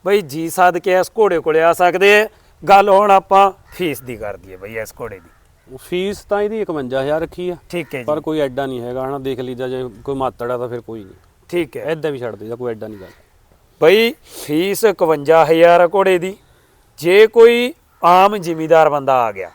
ਬਈ ਜੀ ਸਦ ਕੇ ਇਸ ਘੋੜੇ ਕੋਲੇ ਆ ਸਕਦੇ ਆ। ਗੱਲ ਹੁਣ ਆਪਾਂ ਫੀਸ ਦੀ ਕਰ ਦਈਏ ਬਈ ਇਸ ਘੋੜੇ ਦੀ। ਫੀਸ ਤਾਂ ਇਹਦੀ 51000 ਰੱਖੀ ਆ। ਠੀਕ ਹੈ ਜੀ। ਪਰ ਕੋਈ ਐਡਾ ਨਹੀਂ ਹੈਗਾ ਹਨਾ ਦੇਖ ਲਈਦਾ ਜੇ ਕੋਈ ਮਾਤੜ ਆ ਤਾਂ ਫਿਰ ਕੋਈ ਨਹੀਂ। ਠੀਕ ਹੈ। ਐਦਾਂ ਵੀ ਛੱਡ ਦਈਦਾ ਕੋਈ ਐਡਾ ਨਹੀਂ ਗੱਲ। ਬਈ ਫੀਸ 51000 ਆ ਘੋੜੇ ਦੀ ਜੇ ਕੋਈ ਆਮ ਜ਼ਿਮੀਦਾਰ ਬੰਦਾ ਆ ਗਿਆ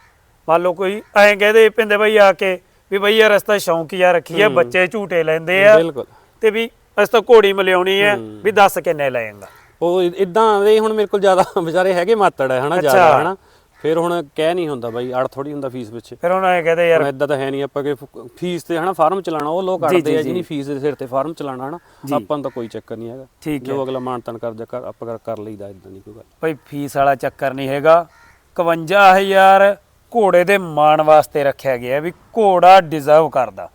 ਮੰਨ ਲਓ ਕੋਈ ਐਂ ਕਹਦੇ ਪਿੰਦੇ ਬਈ ਆ ਕੇ ਵੀ ਬਈ ਯਾਰ ਰਸਤਾ ਸ਼ੌਂਕੀਆ ਰੱਖੀ ਆ। ਬੱਚੇ ਝੂਟੇ ਲੈਂਦੇ ਆ ਬਿਲਕੁਲ ਤੇ ਵੀ ਅਸੀਂ ਤਾਂ ਘੋੜੀ ਮਲਿਆਉਣੀ ਹੈ। ਵੀ ਦੱਸ ਕਿੰਨੇ ਲਏਗਾ ਉਹ ਇਦਾਂ ਦੇ ਹੁਣ ਮੇਰੇ ਕੋਲ ਜ਼ਿਆਦਾ ਵਿਚਾਰੇ ਹੈਗੇ ਮਾਤੜ ਹੈ ਹਨਾ। ਜ਼ਿਆਦਾ ਹਨਾ ਫਿਰ ਹੁਣ ਕਹਿ ਨਹੀਂ ਹੁੰਦਾ ਬਾਈ ਅੜ ਥੋੜੀ ਹੁੰਦਾ ਫੀਸ ਵਿੱਚ। ਫਿਰ ਉਹਨਾਂ ਨੇ ਕਹਦੇ ਯਾਰ। ਇਦਾਂ ਤਾਂ ਹੈ ਨਹੀਂ ਆਪਾਂ ਕਿ ਫੀਸ ਤੇ ਹਨਾ ਫਾਰਮ ਚਲਾਣਾ ਉਹ ਲੋਕ ਅੜਦੇ ਆ ਜਿਹਨੀ ਫੀਸ ਦੇ ਸਿਰ ਤੇ ਫਾਰਮ ਚਲਾਣਾ ਹਨਾ। ਆਪਾਂ ਨੂੰ ਤਾਂ ਕੋਈ ਚੱਕਰ ਨਹੀਂ ਹੈਗਾ। ਜੋ ਅਗਲਾ ਮਾਨਤਨ ਕਰਦਾ ਕਰ ਆਪਾਂ ਕਰ- ਕਰ ਲਈਦਾ ਇਦਾਂ ਨਹੀਂ ਕੋਈ ਗੱਲ। ਭਾਈ ਫੀਸ ਵਾਲਾ ਚੱਕਰ ਨਹੀਂ ਹੈਗਾ। 51000 ਘੋੜੇ ਦੇ ਮਾਣ ਵਾਸਤੇ ਰੱਖਿਆ ਗਿਆ ਵੀ ਘੋੜਾ ਡਿਜ਼ਰਵ ਕਰਦਾ।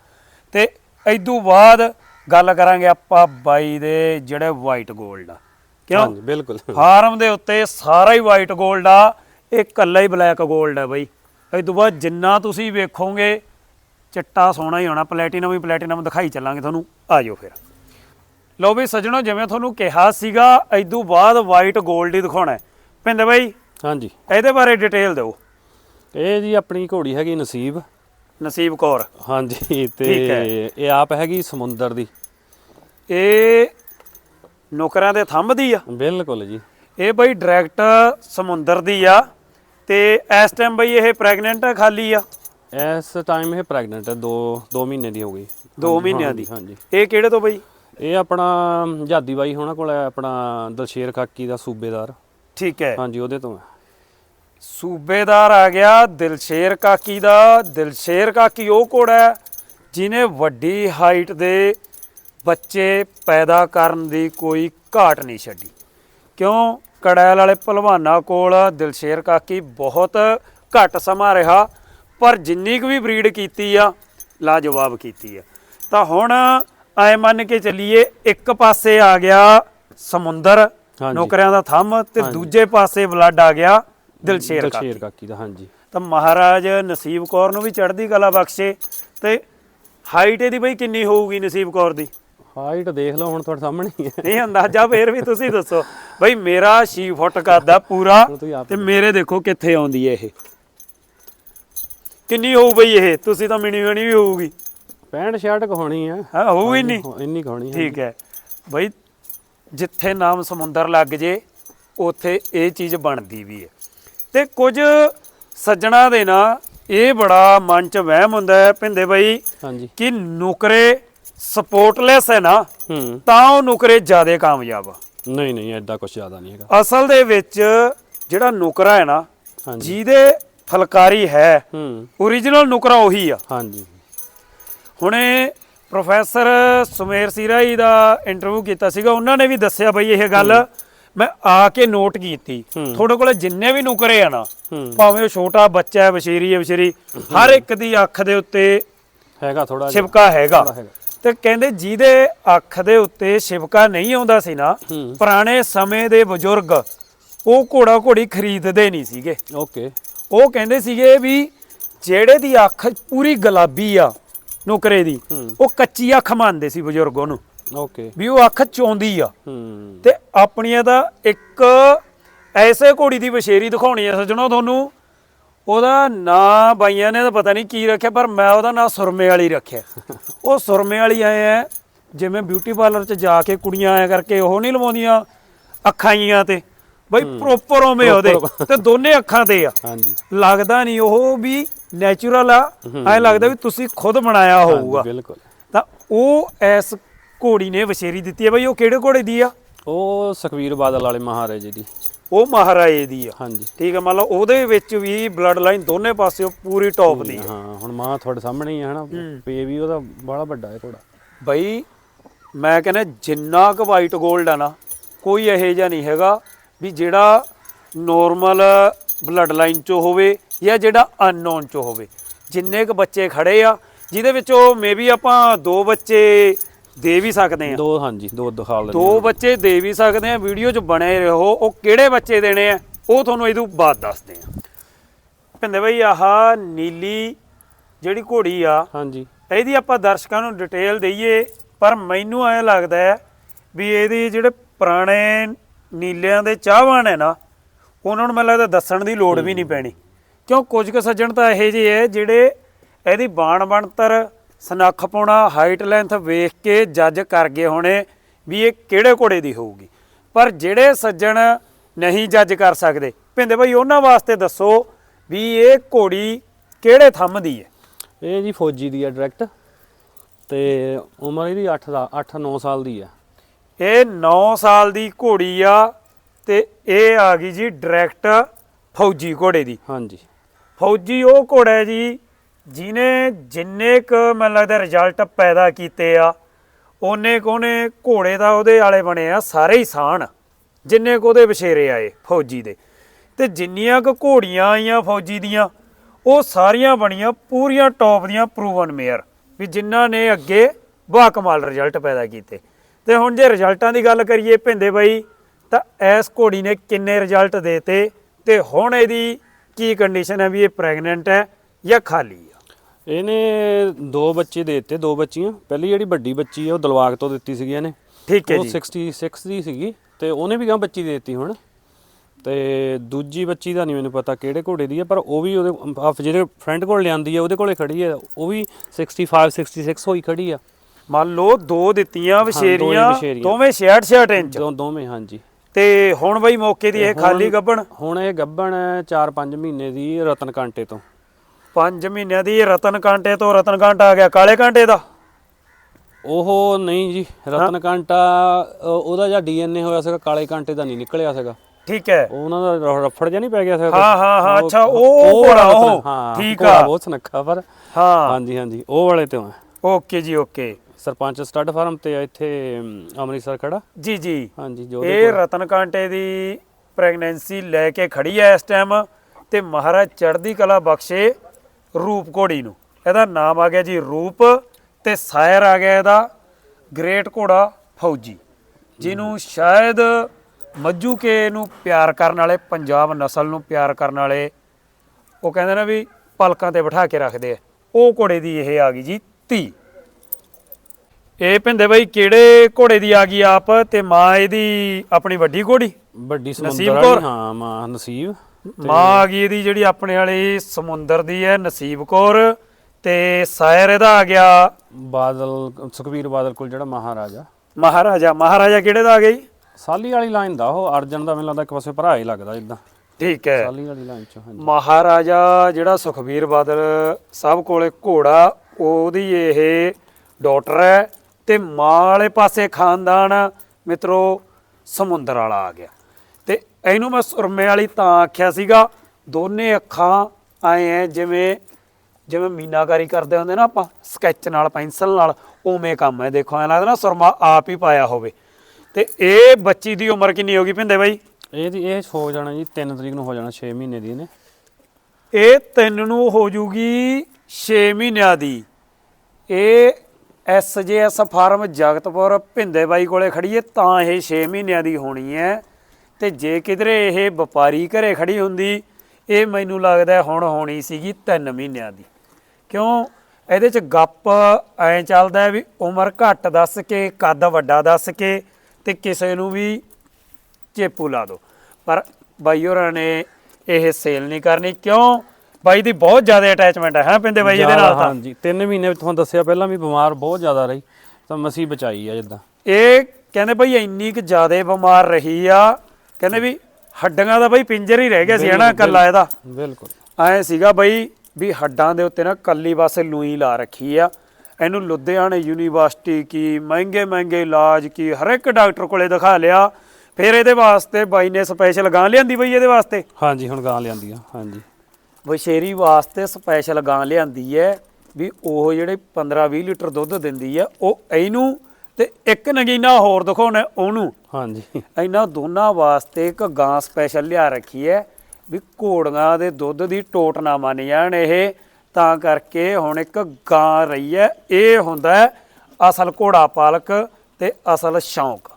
ਤੇ ਇਦੋਂ ਬਾਅਦ ਗੱਲ ਕਰਾਂਗੇ ਆਪਾਂ ਬਾਈ ਦੇ ਜਿਹੜੇ ਵਾਈਟ 골ਡ ਆ। ਕਿਉਂ? ਬਿਲਕੁਲ। ਫਾਰਮ ਦੇ ਉੱਤੇ ਸਾਰਾ ਹੀ ਵਾਈਟ 골ਡ ਆ। ਇਹ ਕੱਲਾ ਹੀ ਬਲੈਕ 골ਡ ਆ ਬਾਈ। ਇਦੋਂ ਬਾਅਦ ਜਿੰਨਾ ਤੁਸੀਂ ਵੇਖੋਗੇ ਚਿੱਟਾ ਸੋਨਾ ਹੀ ਹੋਣਾ ਪਲੈਟੀਨਮ ਹੀ ਪਲੈਟੀਨਮ ਦਿਖਾਈ ਚੱਲਾਂਗੇ ਤੁਹਾਨੂੰ। ਆਜੋ ਫਿਰ। ਲਓ ਵੀ ਸੱਜਣੋ ਜਿਵੇਂ ਤੁਹਾਨੂੰ ਕਿਹਾ ਸੀਗਾ ਇਦੋਂ ਬਾਅਦ ਵਾਈਟ 골ਡ ਹੀ ਦਿਖਾਉਣਾ ਹੈ। ਪਿੰਦੇ ਬਾਈ ਹਾਂਜੀ। ਇਹਦੇ ਬਾਰੇ ਡਿਟੇਲ ਦਿਓ। ਇਹ ਜੀ ਆਪਣੀ ਘੋੜੀ ਹੈਗੀ ਨਸੀਬ। ਨਸੀਬ ਕੌਰ। ਹਾਂਜੀ ਹੈ। ਤੇ ਇਹ ਆਪ ਹੈਗੀ ਸਮੁੰਦਰ ਦੀ। ਇਹ ਨੌਕਰਾਂ ਦੇ ਥੰਮ ਦੀ ਆ। ਬਿਲਕੁਲ ਜੀ। ਇਹ ਬਈ ਡਾਇਰੈਕਟ ਸਮੁੰਦਰ ਦੀ ਆ। ਤੇ ਇਸ ਟਾਈਮ ਬਈ ਇਹ ਪ੍ਰੈਗਨੈਂਟ ਆ ਖਾਲੀ ਆ? ਇਸ ਟਾਈਮ ਇਹ ਪ੍ਰੈਗਨੈਂਟ ਹੈ 2 2 ਮਹੀਨੇ ਦੀ ਹੋ ਗਈ। ਦੋ ਹਾਂਜੀ, ਮਹੀਨਿਆਂ ਹਾਂਜੀ, ਦੀ। ਹਾਂਜੀ ਇਹ ਕਿਹੜੇ ਤੋਂ ਬਈ? ਇਹ ਆਪਣਾ ਜਾਦੀ ਬਾਈ ਹੋਣਾ ਕੋਲ ਹੈ ਆਪਣਾ ਦਲਸ਼ੇਰ ਖਾਕੀ ਦਾ ਸੂਬੇਦਾਰ। ਠੀਕ ਹੈ। ਹਾਂਜੀ ਉਹਦੇ ਤੋਂ ਹੈ। ਸੂਬੇਦਾਰ ਆ ਗਿਆ ਦਿਲਸ਼ੇਰ ਕਾਕੀ ਦਾ। ਦਿਲਸ਼ੇਰ ਕਾਕੀ ਉਹ ਘੋੜਾ ਹੈ ਜਿਨੇ ਵੱਡੀ ਹਾਈਟ ਦੇ ਬੱਚੇ ਪੈਦਾ ਕਰਨ ਦੀ ਕੋਈ ਘਾਟ ਨਹੀਂ ਛੱਡੀ। ਕਿਉਂ? ਕੜੈਲ ਵਾਲੇ ਭਲਵਾਨਾਂ ਕੋਲ ਦਿਲਸ਼ੇਰ ਕਾਕੀ ਬਹੁਤ ਘੱਟ ਸਮਾਂ ਰਿਹਾ ਪਰ ਜਿੰਨੀ ਕੁ ਵੀ ਬਰੀਡ ਕੀਤੀ ਆ ਲਾਜਵਾਬ ਕੀਤੀ ਆ ਤਾਂ ਹੁਣ ਐ ਮੰਨ ਕੇ ਚੱਲੀਏ ਇੱਕ ਪਾਸੇ ਆ ਗਿਆ ਸਮੁੰਦਰ। ਨੌਕਰਿਆਂ ਦਾ ਥੰਮ ਤੇ। ਦੂਜੇ ਪਾਸੇ ਬਲੱਡ ਆ ਗਿਆ ਦਿਲਸ਼ੇਰ ਕਾਕੀ ਦਲਸ਼ੇਰ ਕਾਕੀ ਦਾ ਹਾਂਜੀ ਤਾਂ ਮਹਾਰਾਜ ਨਸੀਬ ਕੌਰ ਨੂੰ ਵੀ ਚੜ੍ਹਦੀ ਕਲਾ ਬਖਸ਼ੇ ਤੇ ਹਾਈਟ ਇਹਦੀ ਬਈ ਕਿੰਨੀ ਹੋਊਗੀ ਨਸੀਬ ਕੌਰ ਦੀ ਹਾਈਟ ਦੇਖ ਲਓ ਹੁਣ ਤੁਹਾਡੇ ਸਾਹਮਣੇ ਹੀ ਹੈ। ਨਹੀਂ ਅੰਦਾਜ਼ਾ ਫੇਰ ਵੀ ਤੁਸੀਂ ਦੱਸੋ। ਬਈ ਮੇਰਾ 6 ਫੁੱਟ ਕਰਦਾ ਪੂਰਾ ਤੇ ਮੇਰੇ ਦੇਖੋ ਕਿੱਥੇ ਆਉਂਦੀ ਹੈ ਇਹ। ਕਿੰਨੀ ਹੋਊ ਬਈ ਇਹ? ਤੁਸੀਂ ਤਾਂ ਮਿਣੀ ਮਿਣੀ ਵੀ ਹੋਊਗੀ। 65 66 ਕਹਾਣੀ ਹੈ ਹਾਂ ਹੋਊ ਹੀ ਨਹੀਂ ਹਾਂ, ਇੰਨੀ ਕਹਾਣੀ ਠੀਕ ਹੈ। ਬਈ ਜਿੱਥੇ ਨਾਮ ਸਮੁੰਦਰ ਲੱਗ ਜੇ ਉਥੇ ਇਹ ਚੀਜ਼ ਬਣਦੀ ਵੀ ਹੈ। ਤੇ ਕੁਝ ਸੱਜਣਾ ਦੇ ਨਾ ਇਹ ਬੜਾ ਮਨ ਚ ਵਹਿਮ ਹੁੰਦਾ ਹੈ ਭਿੰਦੇ ਬਈ ਹਾਂਜੀ। ਕਿ ਨੁਕਰੇ ਸਪੋਰਟਲੈਸ ਹੈ ਨਾ ਹੂੰ। ਤਾਂ ਉਹ ਨੁਕਰੇ ਜ਼ਿਆਦਾ ਕਾਮਯਾਬ ਆ। ਨਹੀਂ ਨਹੀਂ ਐਡਾ ਕੁਝ ਜ਼ਿਆਦਾ ਨਹੀਂ ਹੈਗਾ। ਅਸਲ ਦੇ ਵਿੱਚ ਜਿਹੜਾ ਨੁਕਰਾ ਹੈ ਨਾ ਹਾਂਜੀ। ਜਿਹਦੇ ਫਲਕਾਰੀ ਹੈ ਹੂੰ। ਓਰੀਜਨਲ ਨੁਕਰਾ ਉਹੀ ਆ। ਹਾਂਜੀ। ਹੁਣੇ ਪ੍ਰੋਫੈਸਰ ਸੁਮੇਰ ਸੀਰਾਈ ਦਾ ਇੰਟਰਵਿਊ ਕੀਤਾ ਸੀਗਾ ਉਹਨਾਂ ਨੇ ਵੀ ਦੱਸਿਆ ਬਈ ਇਹ ਗੱਲ। ਮੈਂ ਆ ਕੇ ਨੋਟ ਕੀਤੀ। ਤੁਹਾਡੇ ਕੋਲੇ ਜਿੰਨੇ ਵੀ ਨੁਕਰੇ ਆ ਨਾ ਭਾਵੇਂ ਉਹ ਛੋਟਾ ਬੱਚਾ ਹੈ ਵਸ਼ੀਰੀ ਹੈ ਵਸ਼ੀਰੀ ਹਰ ਇੱਕ ਦੀ ਅੱਖ ਦੇ ਉੱਤੇ ਹੈਗਾ ਥੋੜਾ ਛਿਪਕਾ ਹੈਗਾ। ਥੋੜਾ ਹੈਗਾ। ਤੇ ਕਹਿੰਦੇ ਜਿਹਦੇ ਅੱਖ ਦੇ ਉੱਤੇ ਛਿਪਕਾ ਨਹੀਂ ਆਉਂਦਾ ਸੀ ਨਾ ਪੁਰਾਣੇ ਸਮੇਂ ਦੇ ਬਜ਼ੁਰਗ ਉਹ ਘੋੜਾ ਘੋੜੀ ਖਰੀਦਦੇ ਨਹੀਂ ਸੀਗੇ। ਓਕੇ। ਉਹ ਕਹਿੰਦੇ ਸੀਗੇ ਵੀ ਜਿਹੜੇ ਦੀ ਅੱਖ ਪੂਰੀ ਗੁਲਾਬੀ ਆ ਨੁਕਰੇ ਦੀ ਉਹ ਕੱਚੀ ਅੱਖ ਮੰਨਦੇ ਸੀ ਬਜ਼ੁਰਗ ਉਹਨੂੰ। ਓਕੇ। ਵੀ ਉਹ ਅੱਖ ਚੌਂਦੀ ਆ। ਤੇ ਆਪਣੀਆਂ ਦਾ ਇੱਕ ਐਸੇ ਘੋੜੀ ਦੀ ਬਸ਼ੇਰੀ ਦਿਖਾਉਣੀ ਆ ਸੱਜਣੋ ਤੁਹਾਨੂੰ ਉਹਦਾ ਨਾਂ ਬਾਈਆਂ ਨੇ ਤਾਂ ਪਤਾ ਨਹੀਂ ਕੀ ਰੱਖਿਆ ਪਰ ਮੈਂ ਉਹਦਾ ਨਾਂ ਸੁਰਮੇ ਵਾਲੀ ਰੱਖਿਆ। ਉਹ ਸੁਰਮੇ ਵਾਲੀ ਆਏ ਐ ਜਿਵੇਂ ਬਿਊਟੀ ਪਾਰਲਰ 'ਚ ਜਾ ਕੇ ਕੁੜੀਆਂ ਆਇਆ ਕਰਕੇ ਉਹ ਨਹੀਂ ਲਵਾਉਂਦੀਆਂ ਅੱਖਾਂ ਜੀਆਂ ਤੇ। ਬਈ ਪ੍ਰੋਪਰ ਉਵੇਂ ਉਹਦੇ ਤੇ ਦੋਨੇ ਅੱਖਾਂ ਤੇ ਆ। ਹਾਂਜੀ। ਲੱਗਦਾ ਨਹੀਂ ਉਹ ਵੀ ਨੈਚੁਰਲ ਆ ਐ ਲੱਗਦਾ ਵੀ ਤੁਸੀਂ ਖੁਦ ਬਣਾਇਆ ਹੋਊਗਾ। ਬਿਲਕੁਲ। ਤਾਂ ਉਹ ਐਸ ਘੋੜੀ ਨੇ ਵਸ਼ੇਰੀ ਦਿੱਤੀ ਹੈ ਬਈ ਉਹ ਕਿਹੜੇ ਘੋੜੇ ਦੀ ਆ? ਉਹ ਸੁਖਵੀਰ ਬਾਦਲ ਵਾਲੇ ਮਹਾਰਾਜੇ ਦੀ। ਉਹ ਮਹਾਰਾਜੇ ਦੀ ਆ। ਹਾਂਜੀ। ਠੀਕ ਹੈ ਮੰਨ ਲਓ ਉਹਦੇ ਵਿੱਚ ਵੀ ਬਲੱਡ ਲਾਈਨ ਦੋਨੇ ਪਾਸਿਓਂ ਪੂਰੀ ਟੌਪ ਦੀ ਆ। ਹਾਂ ਹੁਣ ਮਾਂ ਤੁਹਾਡੇ ਸਾਹਮਣੇ ਹੀ ਹੈ ਹਨਾ? ਪੇ ਵੀ ਉਹਦਾ ਬੜਾ ਵੱਡਾ ਹੈ ਘੋੜਾ। ਬਈ ਮੈਂ ਕਹਿੰਦਾ ਜਿੰਨਾ ਕੁ ਵਾਈਟ 골ਡ ਆ ਨਾ ਕੋਈ ਇਹੋ ਜਿਹਾ ਨਹੀਂ ਹੈਗਾ ਵੀ ਜਿਹੜਾ ਨੋਰਮਲ ਬਲੱਡ ਲਾਈਨ ਚੋਂ ਹੋਵੇ ਜਾਂ ਜਿਹੜਾ ਅਨਨੋਨ ਚੋਂ ਹੋਵੇ। ਜਿੰਨੇ ਕੁ ਬੱਚੇ ਖੜੇ ਆ ਜਿਹਦੇ ਵਿੱਚੋਂ ਮੇਬੀ ਆਪਾਂ ਦੋ ਬੱਚੇ ਦੇ ਵੀ ਸਕਦੇ ਆ। ਦੋ ਹਾਂਜੀ ਦੋ ਦਿਖਾਲ ਦਿੰਦੇ ਦੋ ਬੱਚੇ ਦੇ ਵੀ ਸਕਦੇ ਆ ਵੀਡੀਓ 'ਚ ਬਣੇ ਰਹੋ ਉਹ ਕਿਹੜੇ ਬੱਚੇ ਦੇਣੇ ਆ ਉਹ ਤੁਹਾਨੂੰ ਇਹਦੋਂ ਬਾਅਦ ਦੱਸਦੇ ਆ। ਭਿੰਦੇ ਬਈ ਆਹ ਨੀਲੀ ਜਿਹੜੀ ਘੋੜੀ ਆ ਹਾਂਜੀ। ਇਹਦੀ ਆਪਾਂ ਦਰਸ਼ਕਾਂ ਨੂੰ ਡਿਟੇਲ ਦਈਏ ਪਰ ਮੈਨੂੰ ਐਂ ਲੱਗਦਾ ਹੈ ਵੀ ਇਹਦੀ ਜਿਹੜੇ ਪੁਰਾਣੇ ਨੀਲਿਆਂ ਦੇ ਚਾਹਵਾਨ ਹੈ ਨਾ ਉਹਨਾਂ ਨੂੰ ਮੈਨੂੰ ਲੱਗਦਾ ਦੱਸਣ ਦੀ ਲੋੜ ਵੀ ਨਹੀਂ ਪੈਣੀ। ਕਿਉਂ ਕੁਝ ਕੁ ਸੱਜਣ ਤਾਂ ਇਹੋ ਜਿਹੇ ਹੈ ਜਿਹੜੇ ਇਹਦੀ ਬਾਣ ਬਣਤਰ ਸਨੱਖ ਪਾਉਣਾ ਹਾਈਟ ਲੈਂਥ ਵੇਖ ਕੇ ਜੱਜ ਕਰ ਗਏ ਹੋਣੇ ਵੀ ਇਹ ਕਿਹੜੇ ਘੋੜੇ ਦੀ ਹੋਊਗੀ। ਪਰ ਜਿਹੜੇ ਸੱਜਣ ਨਹੀਂ ਜੱਜ ਕਰ ਸਕਦੇ ਭਿੰਦੇ ਬਾਈ ਉਹਨਾਂ ਵਾਸਤੇ ਦੱਸੋ ਵੀ ਇਹ ਘੋੜੀ ਕਿਹੜੇ ਥੰਮ ਦੀ ਹੈ? ਇਹ ਜੀ ਫੌਜੀ ਦੀ ਆ ਡਾਇਰੈਕਟ ਤੇ ਉਮਰ ਇਹਦੀ 8 ਦਾ 8-9 ਸਾਲ ਦੀ ਆ ਇਹ 9 ਸਾਲ ਦੀ ਘੋੜੀ ਆ ਤੇ ਇਹ ਆ ਗਈ ਜੀ ਡਾਇਰੈਕਟ ਫੌਜੀ ਘੋੜੇ ਦੀ। ਹਾਂਜੀ। ਫੌਜੀ ਉਹ ਘੋੜਾ ਹੈ ਜੀ ਜਿਨੇ ਜਿੰਨੇ ਕ ਮੈਨੂੰ ਲੱਗਦਾ ਰਿਜ਼ਲਟ ਪੈਦਾ ਕੀਤੇ ਆ, ਉਹਨੇ ਕੋਨੇ ਘੋੜੇ ਦਾ ਉਹਦੇ ਵਾਲੇ ਬਣੇ ਆ, ਸਾਰੇ ਹੀ ਸਾਨ ਜਿੰਨੇ ਕੁ ਉਹਦੇ ਵਿਸ਼ੇਰੇ ਆਏ ਫੌਜੀ ਦੇ। ਤੇ ਜਿੰਨੀਆਂ ਕ ਘੋੜੀਆਂ ਆਈਆਂ ਫੌਜੀ ਦੀਆਂ, ਉਹ ਸਾਰੀਆਂ ਬਣੀਆਂ ਪੂਰੀਆਂ ਟੌਪ ਦੀਆਂ ਪ੍ਰੂਵਨ ਮੇਅਰ ਵੀ ਜਿਨ੍ਹਾਂ ਨੇ ਅੱਗੇ ਬਾ ਕਮਾਲ ਰਿਜ਼ਲਟ ਪੈਦਾ ਕੀਤੇ। ਤੇ ਹੁਣ ਜੇ ਰਿਜ਼ਲਟਾਂ ਦੀ ਗੱਲ ਕਰੀਏ ਭਿੰਦੇ ਬਾਈ, ਤਾਂ ਐਸ ਘੋੜੀ ਨੇ ਕਿੰਨੇ ਰਿਜ਼ਲਟ ਦੇਤੇ ਤੇ ਹੁਣ ਇਹਦੀ ਕੀ ਕੰਡੀਸ਼ਨ ਹੈ ਵੀ ਇਹ ਪ੍ਰੈਗਨੈਂਟ ਹੈ ਜਾਂ ਖਾਲੀ ਹੈ? ਇਹਨੇ ਦੋ ਬੱਚੇ ਦੇ ਦਿੱਤੇ ਦੋ ਬੱਚੀਆਂ। ਪਹਿਲੀ ਜਿਹੜੀ ਵੱਡੀ ਬੱਚੀ ਆ ਉਹ ਦਲਵਾਗ ਤੋਂ ਦਿੱਤੀ ਸੀਗੀ ਇਹਨੇ। ਠੀਕ ਹੈ ਉਹ ਜੀ। 66 ਦੀ ਸੀਗੀ ਤੇ ਉਹਨੇ ਵੀ ਗਾਂ ਬੱਚੀ ਦੇ ਦਿੱਤੀ ਹੁਣ। ਤੇ ਦੂਜੀ ਬੱਚੀ ਦਾ ਨਹੀਂ ਮੈਨੂੰ ਪਤਾ ਕਿਹੜੇ ਘੋੜੇ ਦੀ ਹੈ ਪਰ ਉਹ ਵੀ ਉਹਦੇ ਜਿਹੜੇ ਫਰੈਂਡ ਕੋਲ ਲਿਆਂਦੀ ਹੈ ਉਹਦੇ ਕੋਲੇ ਖੜੀ ਹੈ ਉਹ ਵੀ 65 66 ਹੋਈ ਖੜੀ ਆ। ਮੰਨ ਲਓ ਦੋ ਦਿੱਤੀਆਂ ਵਿਸ਼ੇਰੀਆਂ। ਦੋਵੇਂ 66 66 ਇੰਚ ਦੋਵੇਂ ਹਾਂਜੀ। ਤੇ ਹੁਣ ਬਈ ਮੌਕੇ ਦੀ ਇਹ ਖਾਲੀ ਗੱਬਣ ਹੁਣ ਇਹ ਗੱਬਣ 4-5 ਮਹੀਨੇ ਦੀ ਰਤਨ ਕਾਂਟੇ ਤੋਂ। 5 ਮਹੀਨਿਆਂ ਦੀ ਰਤਨ ਕਾਂਟੇ ਤੋਂ ਰਤਨ ਕਾਂਟਾ ਆ ਗਿਆ ਕਾਲੇ ਕਾਂਟੇ ਦਾ। ਉਹ ਨਹੀਂ ਜੀ ਰਤਨ ਕਾਂਟਾ ਉਹਦਾ ਜਾਂ ਡੀਐਨਏ ਹੋਇਆ ਸੀਗਾ ਕਾਲੇ ਕਾਂਟੇ ਦਾ ਨਹੀਂ ਨਿਕਲਿਆ ਸੀਗਾ। ਠੀਕ ਹੈ। ਉਹ ਉਹਨਾਂ ਦਾ ਰੱਫੜ ਜਿਹਾ ਨਹੀਂ ਪੈ ਗਿਆ ਸੀਗਾ ਹਾਂ, ਹਾਂ, ਹਾਂ, ਅੱਛਾ, ਉਹ ਰਤਨ, ਉਹ, ਹਾਂ, ਠੀਕ ਆ। ਬਹੁਤ ਸੁਨੱਖਾ ਪਰ। ਹਾਂ। ਹਾਂਜੀ ਹਾਂਜੀ ਉਹ ਵਾਲੇ ਤੋਂ ਆ ਓਕੇ ਜੀ ਓਕੇ। ਸਰਪੰਚ ਸਟੱਡ ਫਾਰਮ ਤੇ ਇੱਥੇ ਅਮ, ਅੰਮ੍ਰਿਤਸਰ ਖੜਾ। ਜੀ ਜੀ। ਹਾਂਜੀ ਜੋ ਇਹ ਰਤਨ ਕਾਂਟੇ ਦੀ ਪ੍ਰੈਗਨੈਂਸੀ ਲੈ ਕੇ ਖੜੀ ਹੈ ਇਸ ਟਾਈਮ ਤੇ ਮਹਾਰਾਜ ਚੜ੍ਹਦੀ ਕਲਾ ਬਖਸ਼ੇ। ਰੂਪ ਘੋੜੀ ਨੂੰ। ਇਹਦਾ ਨਾਮ ਆ ਗਿਆ ਜੀ ਰੂਪ ਤੇ ਸਾਇਰ ਆ ਗਿਆ ਇਹਦਾ ਗ੍ਰੇਟ ਘੋੜਾ ਫੌਜੀ ਜਿਹਨੂੰ ਸ਼ਾਇਦ ਮੱਜੂਕੇ ਨੂੰ ਪਿਆਰ ਕਰਨ ਵਾਲੇ ਪੰਜਾਬ ਨਸਲ ਨੂੰ ਪਿਆਰ ਕਰਨ ਵਾਲੇ ਉਹ ਕਹਿੰਦੇ ਨੇ ਵੀ ਪਲਕਾਂ ਤੇ ਬਿਠਾ ਕੇ ਰੱਖਦੇ ਆ। ਉਹ ਘੋੜੇ ਦੀ ਇਹ ਆ ਗਈ ਜੀ ਧੀ। ਇਹ ਭਿੰਦੇ ਬਾਈ ਕਿਹੜੇ ਘੋੜੇ ਦੀ ਆ ਗਈ ਆਪ ਤੇ ਮਾਂ ਇਹਦੀ ਆਪਣੀ ਵੱਡੀ ਘੋੜੀ? ਵੱਡੀ ਸਮੁੰਦਰ? ਵਾਲੀ ਹਾਂ ਮਾਂ ਨਸੀਬ। ਮਾਂ ਆ ਗਈ ਇਹਦੀ ਜਿਹੜੀ ਆਪਣੇ ਵਾਲੀ ਸਮੁੰਦਰ ਦੀ ਹੈ ਨਸੀਬ ਕੌਰ ਤੇ ਸਾਇਰ ਇਹਦਾ ਆ ਗਿਆ ਬਾਦਲ ਸੁਖਬੀਰ ਬਾਦਲ ਕੋਲ ਜਿਹੜਾ ਮਹਾਰਾਜਾ। ਮਹਾਰਾਜਾ ਮਹਾਰਾਜਾ ਕਿਹੜੇ ਦਾ ਆ ਜੀ? ਸਾਲੀ ਵਾਲੀ ਲਾਈਨ ਦਾ ਉਹ ਅਰਜਨ ਦਾ ਮੈਨੂੰ ਲੱਗਦਾ ਇੱਕ ਪਾਸੇ ਭਰਾ ਹੀ ਲੱਗਦਾ ਇਦਾਂ ਠੀਕ ਹੈ। ਸਾਲੀ ਵਾਲੀ ਲਾਈਨ ਚ ਹਾਂਜੀ। ਮਹਾਰਾਜਾ ਜਿਹੜਾ ਸੁਖਬੀਰ ਬਾਦਲ ਸਾਹਿਬ ਕੋਲੇ ਘੋੜਾ ਉਹਦੀ ਇਹ ਡਾਟਰ ਹੈ ਤੇ ਮਾਂ ਵਾਲੇ ਪਾਸੇ ਖਾਨਦਾਨ ਮਿੱਤਰੋ ਸਮੁੰਦਰ ਵਾਲਾ ਆ ਗਿਆ। ਤੇ ਇਹਨੂੰ ਮੈਂ ਸੁਰਮੇ ਵਾਲੀ ਤਾਂ ਆਖਿਆ ਸੀਗਾ। ਦੋਨੇ ਅੱਖਾਂ ਆਏ ਐ ਜਿਵੇਂ ਜਿਵੇਂ ਮੀਨਾਕਾਰੀ ਕਰਦੇ ਹੁੰਦੇ ਨਾ ਆਪਾਂ ਸਕੈਚ ਨਾਲ ਪੈਨਸਲ ਨਾਲ ਉਵੇਂ ਕੰਮ ਹੈ ਦੇਖੋ ਐ ਲੱਗਦਾ ਨਾ ਸੁਰਮਾ ਆਪ ਹੀ ਪਾਇਆ ਹੋਵੇ। ਤੇ ਇਹ ਬੱਚੀ ਦੀ ਉਮਰ ਕਿੰਨੀ ਹੋ ਗਈ ਭਿੰਦੇ ਬਾਈ? ਇਹਦੀ ਇਹ ਹੋ ਜਾਣਾ ਜੀ 3 ਤਰੀਕ ਨੂੰ ਹੋ ਜਾਣਾ 6 ਮਹੀਨੇ ਦੀ ਇਹਨੇ। ਇਹ ਤਿੰਨ ਨੂੰ ਹੋ ਜੂਗੀ 6 ਮਹੀਨਿਆਂ ਦੀ। ਇਹ ਐਸਜੇਐਸ ਫਾਰਮ ਜਗਤਪੁਰ ਭਿੰਦੇ ਬਾਈ ਕੋਲੇ ਖੜੀ ਹੈ ਤਾਂ ਇਹ 6 ਮਹੀਨਿਆਂ ਦੀ ਹੋਣੀ ਹੈ ਤੇ ਜੇ ਕਿਧਰੇ ਇਹ ਵਪਾਰੀ ਘਰੇ ਖੜੀ ਹੁੰਦੀ ਇਹ ਮੈਨੂੰ ਲੱਗਦਾ ਹੁਣ ਹੋਣੀ ਸੀਗੀ 3 ਮਹੀਨਿਆਂ ਦੀ। ਕਿਉਂ? ਇਹਦੇ ਚ ਗੱਪ ਐ ਚੱਲਦਾ ਵੀ ਉਮਰ ਘੱਟ ਦੱਸ ਕੇ ਕੱਦ ਵੱਡਾ ਦੱਸ ਕੇ ਤੇ ਕਿਸੇ ਨੂੰ ਵੀ ਚੇਪੂ ਲਾ ਦੋ। ਪਰ ਬਾਈ ਹੋਰਾਂ ਨੇ ਇਹ ਸੇਲ ਨਹੀਂ ਕਰਨੀ। ਕਿਉਂ? ਬਾਈ ਦੀ ਬਹੁਤ ਜ਼ਿਆਦਾ ਅਟੈਚਮੈਂਟ ਹੈ ਹਾਂ ਪਿੰਦੇ ਬਾਈ ਇਹਦੇ ਨਾਲ ਤਾਂ? ਹਾਂਜੀ। 3 ਮਹੀਨੇ ਤੁਹਾਨੂੰ ਦੱਸਿਆ ਪਹਿਲਾਂ ਵੀ ਬਿਮਾਰ ਬਹੁਤ ਜ਼ਿਆਦਾ ਰਹੀ ਤਾਂ ਮਸੀ ਬਚਾਈ ਆ ਜਿੱਦਾਂ। ਇਹ ਕਹਿੰਦੇ ਬਾਈ ਇੰਨੀ ਕੁ ਜ਼ਿਆਦਾ ਬਿਮਾਰ ਰਹੀ ਆ ਕਹਿੰਦੇ ਵੀ ਹੱਡੀਆਂ ਦਾ ਬਾਈ ਪਿੰਜਰ ਹੀ ਰਹਿ ਗਿਆ ਸੀ ਹਨਾ ਕੱਲਾ ਇਹਦਾ। ਬਿਲਕੁਲ ਐ ਸੀਗਾ ਬਈ ਵੀ ਹੱਡਾਂ ਦੇ ਉੱਤੇ ਨਾ ਕੱਲੀ ਬਸ ਲੂਈ ਲਾ ਰੱਖੀ ਆ। ਇਹਨੂੰ ਲੁਧਿਆਣੇ ਯੂਨੀਵਰਸਿਟੀ ਕੀ ਮਹਿੰਗੇ ਮਹਿੰਗੇ ਇਲਾਜ ਕੀ ਹਰ ਇੱਕ ਡਾਕਟਰ ਕੋਲੇ ਦਿਖਾ ਲਿਆ। ਫਿਰ ਇਹਦੇ ਵਾਸਤੇ ਬਾਈ ਨੇ ਸਪੈਸ਼ਲ ਗਾਂ ਲਿਆਂਦੀ ਬਈ ਇਹਦੇ ਵਾਸਤੇ? ਹਾਂਜੀ ਹੁਣ ਗਾਂ ਲਿਆਂਦੀ ਆ ਹਾਂਜੀ। ਵਸ਼ੇਰੀ ਵਾਸਤੇ ਸਪੈਸ਼ਲ ਗਾਂ ਲਿਆਂਦੀ ਹੈ ਵੀ ਉਹ ਜਿਹੜੇ 15-20 ਲੀਟਰ ਦੁੱਧ ਦਿੰਦੀ ਹੈ ਉਹ ਇਹਨੂੰ ਤੇ ਇੱਕ ਨਗੀਨਾ ਹੋਰ ਦਿਖਾਉਣਾ ਉਹਨੂੰ। ਹਾਂਜੀ। ਇਹਨਾਂ ਦੋਨਾਂ ਵਾਸਤੇ ਇੱਕ ਗਾਂ ਸਪੈਸ਼ਲ ਲਿਆ ਰੱਖੀ ਹੈ ਵੀ ਘੋੜੀਆਂ ਦੇ ਦੁੱਧ ਦੀ ਟੋਟ ਨਾ ਮੰਨ ਜਾਣ ਇਹ। ਤਾਂ ਕਰਕੇ ਹੁਣ ਇੱਕ ਗਾਂ ਰਹੀ ਹੈ। ਇਹ ਹੁੰਦਾ ਅਸਲ ਘੋੜਾ ਪਾਲਕ ਤੇ ਅਸਲ ਸ਼ੌਂਕ।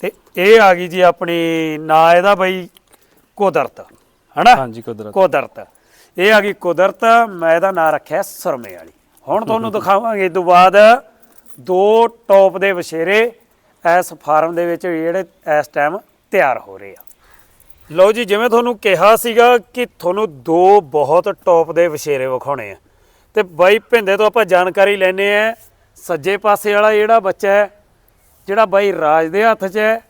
ਤੇ ਇਹ ਆ ਗਈ ਜੀ ਆਪਣੀ ਨਾਂ ਇਹਦਾ ਬਈ ਕੁਦਰਤ ਹਨਾ? ਹਾਂਜੀ ਕੁਦਰਤ। ਕੁਦਰਤ। ਇਹ ਆ ਗਈ ਕੁਦਰਤ ਮੈਂ ਇਹਦਾ ਨਾਂ ਰੱਖਿਆ ਸਰਮੇ ਵਾਲੀ। ਹੁਣ ਤੁਹਾਨੂੰ ਦਿਖਾਵਾਂਗੇ ਇਸ ਤੋਂ ਬਾਅਦ ਦੋ ਟੌਪ ਦੇ ਵਛੇਰੇ ਇਸ ਫਾਰਮ ਦੇ ਵਿੱਚ ਜਿਹੜੇ ਇਸ ਟਾਈਮ ਤਿਆਰ ਹੋ ਰਹੇ ਆ। ਲਓ ਜੀ ਜਿਵੇਂ ਤੁਹਾਨੂੰ ਕਿਹਾ ਸੀਗਾ ਕਿ ਤੁਹਾਨੂੰ ਦੋ ਬਹੁਤ ਟੌਪ ਦੇ ਵਛੇਰੇ ਵਿਖਾਉਣੇ ਆ। ਤੇ ਬਾਈ ਭਿੰਦੇ ਤੋਂ ਆਪਾਂ ਜਾਣਕਾਰੀ ਲੈਣੇ ਆ ਸੱਜੇ ਪਾਸੇ ਵਾਲਾ ਜਿਹੜਾ ਬੱਚਾ ਹੈ ਜਿਹੜਾ ਬਾਈ ਰਾਜ ਦੇ ਹੱਥ 'ਚ ਹੈ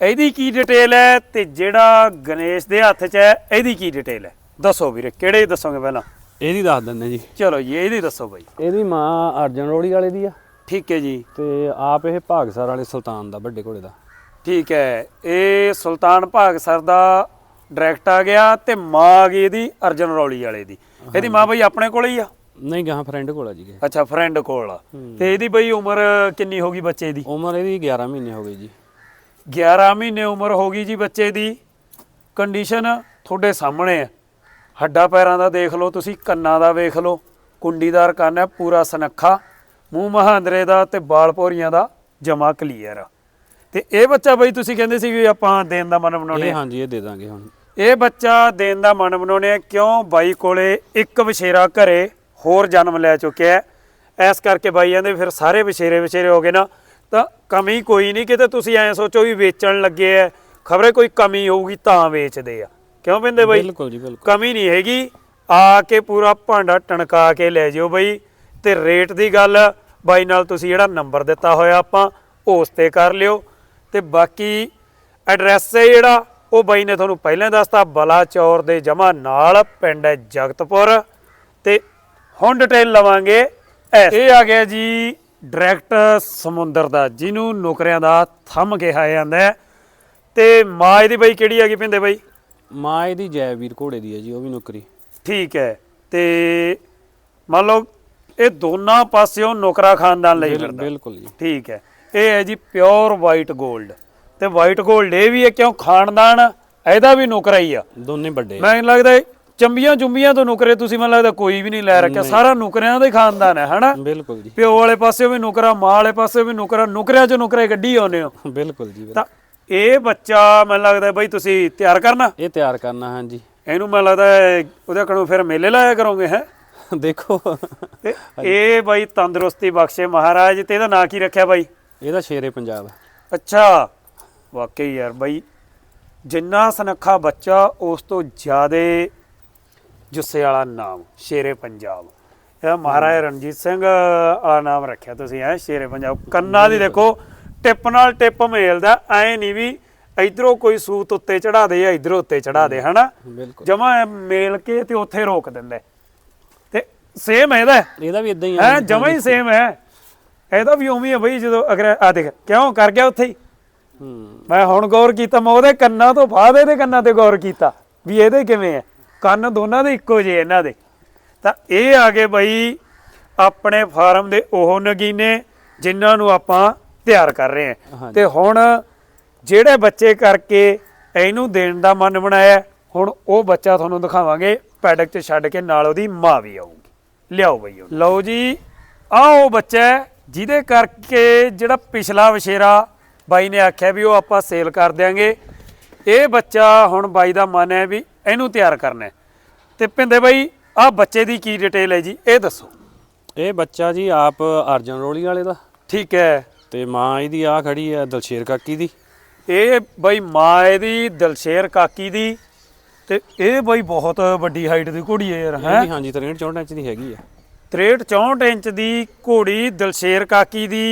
ਇਹਦੀ ਕੀ ਡਿਟੇਲ ਹੈ ਤੇ ਜਿਹੜਾ ਗਣੇਸ਼ ਦੇ ਹੱਥ 'ਚ ਹੈ ਇਹਦੀ ਕੀ ਡਿਟੇਲ ਹੈ? ਦੱਸੋ ਵੀਰੇ ਕਿਹੜੇ ਦੱਸੋਗੇ ਪਹਿਲਾਂ? ਇਹਦੀ ਦੱਸ ਦਿੰਦੇ ਜੀ। ਚਲੋ ਜੀ ਇਹਦੀ ਦੱਸੋ ਬਾਈ। ਇਹਦੀ ਮਾਂ ਅਰਜਨ ਰੋੜੀ ਵਾਲੇ ਦੀ ਆ। ਠੀਕ ਹੈ ਜੀ। ਤੇ ਆਪ ਇਹ ਭਾਗਸਰ ਵਾਲੇ ਸੁਲਤਾਨ ਦਾ ਵੱਡੇ ਘੋੜੇ ਦਾ। ਠੀਕ ਹੈ। ਇਹ ਸੁਲਤਾਨ ਭਾਗਸਰ ਦਾ ਡਾਇਰੈਕਟ ਆ ਗਿਆ ਤੇ ਮਾਂ ਆ ਗਈ ਇਹਦੀ ਅਰਜਨ ਰੌਲੀ ਵਾਲੇ ਦੀ। ਇਹਦੀ ਮਾਂ ਬਈ ਆਪਣੇ ਕੋਲ ਹੀ ਆ? ਨਹੀਂ ਗਾਂ ਫਰੈਂਡ ਕੋਲ ਆ ਜੀ। ਅੱਛਾ ਫਰੈਂਡ ਕੋਲ ਆ। ਤੇ ਇਹਦੀ ਬਈ ਉਮਰ ਕਿੰਨੀ ਹੋ ਗਈ ਬੱਚੇ ਦੀ? ਉਮਰ ਇਹਦੀ 11 ਮਹੀਨੇ ਹੋ ਗਈ ਜੀ। 11 ਮਹੀਨੇ ਉਮਰ ਹੋ ਗਈ ਜੀ ਬੱਚੇ ਦੀ। ਕੰਡੀਸ਼ਨ ਤੁਹਾਡੇ ਸਾਹਮਣੇ ਹੈ ਹੱਡਾ ਪੈਰਾਂ ਦਾ ਦੇਖ ਲਓ ਤੁਸੀਂ ਕੰਨਾਂ ਦਾ ਵੇਖ ਲਓ। ਕੁੰਡੀਦਾਰ ਕੰਨ ਹੈ ਪੂਰਾ ਸਨੱਖਾ। ਮੂੰਹ ਮਹਾਂਦਰੇ ਦਾ ਤੇ ਬਾਲ ਭੌਰੀਆਂ ਦਾ ਜਮਾ ਕਲੀਅਰ। ਆ ਤੇ ਇਹ ਬੱਚਾ ਬਈ ਤੁਸੀਂ ਕਹਿੰਦੇ ਸੀ ਵੀ ਆਪਾਂ ਦੇਣ ਦਾ ਮਨ ਬਣਾਉਣੇ ਇਹ ਆ? ਹਾਂਜੀ ਇਹ ਦੇ ਦਾਂਗੇ ਹੁਣ। ਇਹ ਬੱਚਾ ਦੇਣ ਦਾ ਮਨ ਬਣਾਉਣੇ ਆ ਕਿਉਂ? ਬਾਈ ਕੋਲੇ ਇੱਕ ਵਿਸ਼ੇਰਾ ਘਰੇ ਹੋਰ ਜਨਮ ਲੈ ਚੁੱਕਿਆ ਹੈ। ਇਸ ਕਰਕੇ ਬਾਈ ਕਹਿੰਦੇ ਫਿਰ ਸਾਰੇ ਵਿਸ਼ੇਰੇ ਵਿਸ਼ੇਰੇ ਹੋ ਗਏ ਨਾ। ਤਾਂ ਕਮੀ ਕੋਈ ਨਹੀਂ ਕਿਤੇ ਤੁਸੀਂ ਐਂ ਸੋਚੋ ਵੀ ਵੇਚਣ ਲੱਗੇ ਐ ਖਬਰੇ ਕੋਈ ਕਮੀ ਹੋਊਗੀ ਤਾਂ ਵੇਚਦੇ ਆ। ਕਿਉਂ ਪਿੰਦੇ ਬਾਈ? ਬਿਲਕੁਲ ਜੀ ਬਿਲਕੁਲ। ਕਮੀ ਨਹੀਂ ਹੈਗੀ। ਆ ਕੇ ਪੂਰਾ ਭਾਂਡਾ ਟਣਕਾ ਕੇ ਲੈ ਜਿਓ ਬਈ। ਤੇ ਰੇਟ ਦੀ ਗੱਲ ਬਾਈ ਨਾਲ ਤੁਸੀਂ ਜਿਹੜਾ ਨੰਬਰ ਦਿੱਤਾ ਹੋਇਆ ਆਪਾਂ ਉਸ ਤੇ ਕਰ ਲਿਓ। ਤੇ ਬਾਕੀ ਐਡਰੈਸ ਹੈ ਜਿਹੜਾ ਉਹ ਬਾਈ ਨੇ ਤੁਹਾਨੂੰ ਪਹਿਲਾਂ ਦੱਸਤਾ ਬਲਾਚੌਰ ਦੇ ਜਮਾ ਨਾਲ ਪਿੰਡ ਹੈ ਜਗਤਪੁਰ। ਤੇ ਹੁਣ ਡਿਟੇਲ ਲਵਾਂਗੇ ਐਸ- ਇਹ ਆ ਗਿਆ ਜੀ ਡਾਇਰੈਕਟ ਸਮੁੰਦਰ ਦਾ ਜਿਹਨੂੰ ਨੌਕਰਿਆਂ ਦਾ ਥੰਮ ਕਿਹਾ ਜਾਂਦਾ। ਤੇ ਮਾਂ ਇਹਦੀ ਬਾਈ ਕਿਹੜੀ ਹੈਗੀ ਪਿੰਦੇ ਬਾਈ? ਮਾਂ ਇਹਦੀ ਜੈਵੀਰ ਘੋੜੇ ਦੀ ਹੈ ਜੀ ਉਹ ਵੀ ਨੌਕਰੀ। ਠੀਕ ਹੈ। ਤੇ ਮੰਨ ਲਓ ਇਹ ਦੋਨਾਂ ਪਾਸਿਓਂ ਨੌਕਰਾ ਖਾਨਦਾਨ ਲਈ ਫਿਰਦਾ। ਬਿਲਕੁਲ ਜੀ। ਠੀਕ ਹੈ। ਇਹ ਹੈ ਜੀ ਪਿਓਰ ਵਾਈਟ 골ਡ ਤੇ ਵਾਈਟ 골ਡ ਇਹ ਵੀ ਹੈ ਕਿਉਂ? ਖਾਨਦਾਨ ਇਹਦਾ ਵੀ ਨੌਕਰਾ ਹੀ ਆ। ਦੋਨੇ ਵੱਡੇ ਮੈਨੂੰ ਲੱਗਦਾ ਚੰਬੀਆਂ ਚੁੰਬੀਆਂ ਤੋਂ ਨੌਕਰੇ ਤੁਸੀਂ ਮੈਨੂੰ ਲੱਗਦਾ ਕੋਈ ਵੀ ਨਹੀਂ ਲੈ ਰੱਖਿਆ। ਸਾਰਾ ਨੌਕਰਿਆਂ ਦਾ ਹੀ ਖਾਨਦਾਨ ਹੈ ਹਨਾ? ਬਿਲਕੁਲ ਜੀ। ਪਿਓ ਵਾਲੇ ਪਾਸੇ ਵੀ ਨੌਕਰਾ ਮਾਂ ਵਾਲੇ ਪਾਸੇ ਵੀ ਨੌਕਰਾ ਨੌਕਰਿਆਂ ਚੋਂ ਨੌਕਰੇ ਕੱਢੀ ਆਉਂਦੇ ਹੋ। ਬਿਲਕੁਲ ਜੀ। ਤਾਂ ਇਹ ਬੱਚਾ ਮੈਨੂੰ ਲੱਗਦਾ ਬਈ ਤੁਸੀਂ ਤਿਆਰ ਕਰਨਾ? ਇਹ ਤਿਆਰ ਕਰਨਾ ਹਾਂਜੀ। ਇਹਨੂੰ ਮੈਨੂੰ ਲੱਗਦਾ ਉਹਦੇ ਕੋਲੋਂ ਫਿਰ ਮੇਲੇ ਲਾਇਆ ਕਰੋਗੇ ਹੈ? ਦੇਖੋ। ਤੇ ਇਹ ਬਾਈ ਤੰਦਰੁਸਤੀ ਬਖਸ਼ੇ ਮਹਾਰਾਜ ਤੇ ਇਹਦਾ ਨਾਂ ਕੀ ਰੱਖਿਆ ਬਾਈ? ਇਹਦਾ ਸ਼ੇਰੇ ਪੰਜਾਬ। ਅੱਛਾ। ਵਾਕਈ ਯਾਰ ਬਾਈ ਜਿੰਨਾ ਸਨੱਖਾ ਬੱਚਾ ਉਸ ਤੋਂ ਜ਼ਿਆਦੇ ਜੁੱਸੇ ਵਾਲਾ ਨਾਮ ਸ਼ੇਰੇ ਪੰਜਾਬ। ਇਹ ਮਹਾਰਾਜ ਰਣਜੀਤ ਸਿੰਘ ਆ ਨਾਮ ਰੱਖਿਆ ਤੁਸੀਂ ਐ ਸ਼ੇਰੇ ਪੰਜਾਬ। ਕੰਨਾਂ ਦੀ ਦੇਖੋ ਟਿਪ ਨਾਲ ਟਿਪ ਮੇਲਦਾ ਐ ਨਹੀਂ ਵੀ ਇਧਰੋਂ ਕੋਈ ਸੂਤ ਉੱਤੇ ਚੜਾ ਦੇ ਜਾਂ ਇਧਰੋਂ ਉੱਤੇ ਚੜਾ ਦੇ ਹਨਾ? ਜਮਾ ਮੇਲ ਕੇ ਤੇ ਉੱਥੇ ਰੋਕ ਦਿੰਦਾ। ਸੇਮ ਇਹਦਾ। ਇਹਦਾ ਵੀ ਇਦਾਂ ਹੀ ਹੈ ਜਮਾ ਹੀ ਸੇਮ ਹੈ। ਇਹਦਾ ਵੀ ਉਵੇਂ ਹੀ ਹੈ ਬਈ ਜਦੋਂ ਅਗਰ ਆ ਦੇਖ ਕਿਉਂ? ਕਰ ਗਿਆ ਉੱਥੇ ਹੀ। ਹੂੰ। ਮੈਂ ਹੁਣ ਗੌਰ ਕੀਤਾ ਮੈਂ ਉਹਦੇ ਕੰਨਾਂ ਤੋਂ ਬਾਅਦ ਇਹਦੇ ਕੰਨਾਂ ਤੇ ਗੌਰ ਕੀਤਾ ਵੀ ਇਹਦੇ ਕਿਵੇਂ ਹੈ ਕੰਨ ਦੋਨਾਂ ਦੇ ਇੱਕੋ ਜਿਹੇ ਇਹਨਾਂ ਦੇ। ਤਾਂ ਇਹ ਆ ਗਏ ਬਈ ਆਪਣੇ ਫਾਰਮ ਦੇ ਉਹ ਨਗੀਨੇ ਜਿਨ੍ਹਾਂ ਨੂੰ ਆਪਾਂ ਤਿਆਰ ਕਰ ਰਹੇ ਹਾਂ। ਤੇ ਹੁਣ ਜਿਹੜੇ ਬੱਚੇ ਕਰਕੇ ਇਹਨੂੰ ਦੇਣ ਦਾ ਮਨ ਬਣਾਇਆ ਹੁਣ ਉਹ ਬੱਚਾ ਤੁਹਾਨੂੰ ਦਿਖਾਵਾਂਗੇ ਪੈਡਕ 'ਚ ਛੱਡ ਕੇ ਨਾਲ ਉਹਦੀ ਮਾਂ ਵੀ ਆਊਗੀ ਲਿਆਓ ਬਈ ਉਹਨੂੰ। ਲਓ ਜੀ ਆਹ ਉਹ ਬੱਚਾ ਹੈ ਜਿਹਦੇ ਕਰਕੇ ਜਿਹੜਾ ਪਿਛਲਾ ਵਸ਼ੇਰਾ ਬਾਈ ਨੇ ਆਖਿਆ ਵੀ ਉਹ ਆਪਾਂ ਸੇਲ ਕਰ ਦਿਆਂਗੇ। ਇਹ ਬੱਚਾ ਹੁਣ ਬਾਈ ਦਾ ਮਨ ਹੈ ਵੀ ਇਹਨੂੰ ਤਿਆਰ ਕਰਨਾ ਹੈ। ਤੇ ਪਿੰਦੇ ਬਾਈ ਆਹ ਬੱਚੇ ਦੀ ਕੀ ਡਿਟੇਲ ਹੈ ਜੀ ਇਹ ਦੱਸੋ। ਇਹ ਬੱਚਾ ਜੀ ਆਪ ਅਰਜਨ ਰੋਲੀ ਵਾਲੇ ਦਾ। ਠੀਕ ਹੈ। ਤੇ ਮਾਂ ਇਹਦੀ ਆ ਖੜੀ ਹੈ ਦਲਸ਼ੇਰ ਕਾਕੀ ਦੀ। ਇਹ ਬਈ ਮਾਂ ਇਹਦੀ ਦਲਸ਼ੇਰ ਕਾਕੀ ਦੀ। ਤੇ ਇਹ ਬਈ ਬਹੁਤ ਵੱਡੀ ਹਾਈਟ ਦੀ ਘੋੜੀ ਹੈ ਯਾਰ ਹੈ? ਹਾਂਜੀ 63 64 ਇੰਚ ਦੀ ਹੈਗੀ ਆ। 63 64 ਇੰਚ ਦੀ ਘੋੜੀ ਦਲਸ਼ੇਰ ਕਾਕੀ ਦੀ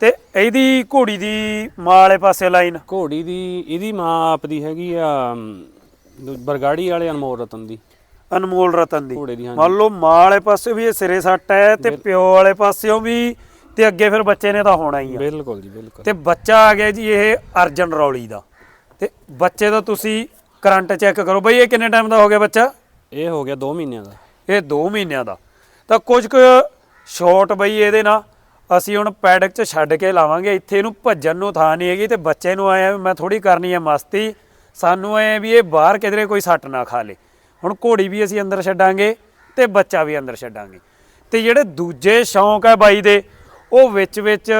ਤੇ ਇਹਦੀ ਘੋੜੀ ਦੀ ਮਾਂ ਵਾਲੇ ਪਾਸੇ ਲਾਈਨ ਘੋੜੀ ਦੀ ਇਹਦੀ ਮਾਂ ਆਪ ਦੀ ਹੈਗੀ ਆ ਬਰਗਾੜੀ ਵਾਲੇ ਅਨਮੋਲ ਰਤਨ ਦੀ। ਅਨਮੋਲ ਰਤਨ ਦੀ। ਘੋੜੇ ਦੀ ਹਾਂਜੀ। ਮੰਨ ਲਓ ਮਾਂ ਵਾਲੇ ਪਾਸੇ ਵੀ ਇਹ ਸਿਰੇ ਸੱਟ ਹੈ ਤੇ ਪਿਓ ਵਾਲੇ ਪਾਸਿਓਂ ਵੀ ਤੇ ਅੱਗੇ ਫਿਰ ਬੱਚੇ ਨੇ ਤਾਂ ਹੋਣਾ ਹੀ ਆ। ਬਿਲਕੁਲ ਜੀ ਬਿਲਕੁਲ। ਤੇ ਬੱਚਾ ਆ ਗਿਆ ਜੀ ਇਹ ਅਰਜਨ ਰੌਲੀ ਦਾ। ਤੇ ਬੱਚੇ ਦਾ ਤੁਸੀਂ ਕਰੰਟ ਚੈੱਕ ਕਰੋ। ਬਈ ਇਹ ਕਿੰਨੇ ਟਾਈਮ ਦਾ ਹੋ ਗਿਆ ਬੱਚਾ? ਇਹ ਹੋ ਗਿਆ 2 ਮਹੀਨਿਆਂ ਦਾ। ਇਹ 2 ਮਹੀਨਿਆਂ ਦਾ। ਤਾਂ ਕੁਝ ਕੁ ਸ਼ਾਰਟ ਬਈ ਇਹਦੇ ਨਾਲ ਅਸੀਂ ਹੁਣ ਪੈਡਕ 'ਚ ਛੱਡ ਕੇ ਲਾਵਾਂਗੇ। ਇੱਥੇ ਇਹਨੂੰ ਭੱਜਣ ਨੂੰ ਥਾਂ ਨਹੀਂ ਹੈਗੀ ਤੇ ਬੱਚੇ ਨੂੰ ਆਇਆ ਮੈਂ ਥੋੜੀ ਕਰਨੀ ਹੈ ਮਸਤੀ। ਸਾਨੂੰ ਐ ਵੀ ਇਹ ਬਾਹਰ ਕਿਧਰੇ ਕੋਈ ਸੱਟ ਨਾ ਖਾ ਲੇ। ਹੁਣ ਘੋੜੀ ਵੀ ਅਸੀਂ ਅੰਦਰ ਛੱਡਾਂਗੇ ਤੇ ਬੱਚਾ ਵੀ ਅੰਦਰ ਛੱਡਾਂਗੇ। ਤੇ ਜਿਹੜੇ ਦੂਜੇ ਸ਼ੌਂਕ ਹੈ ਬਾਈ ਦੇ ਉਹ ਵਿੱਚ ਵਿੱਚ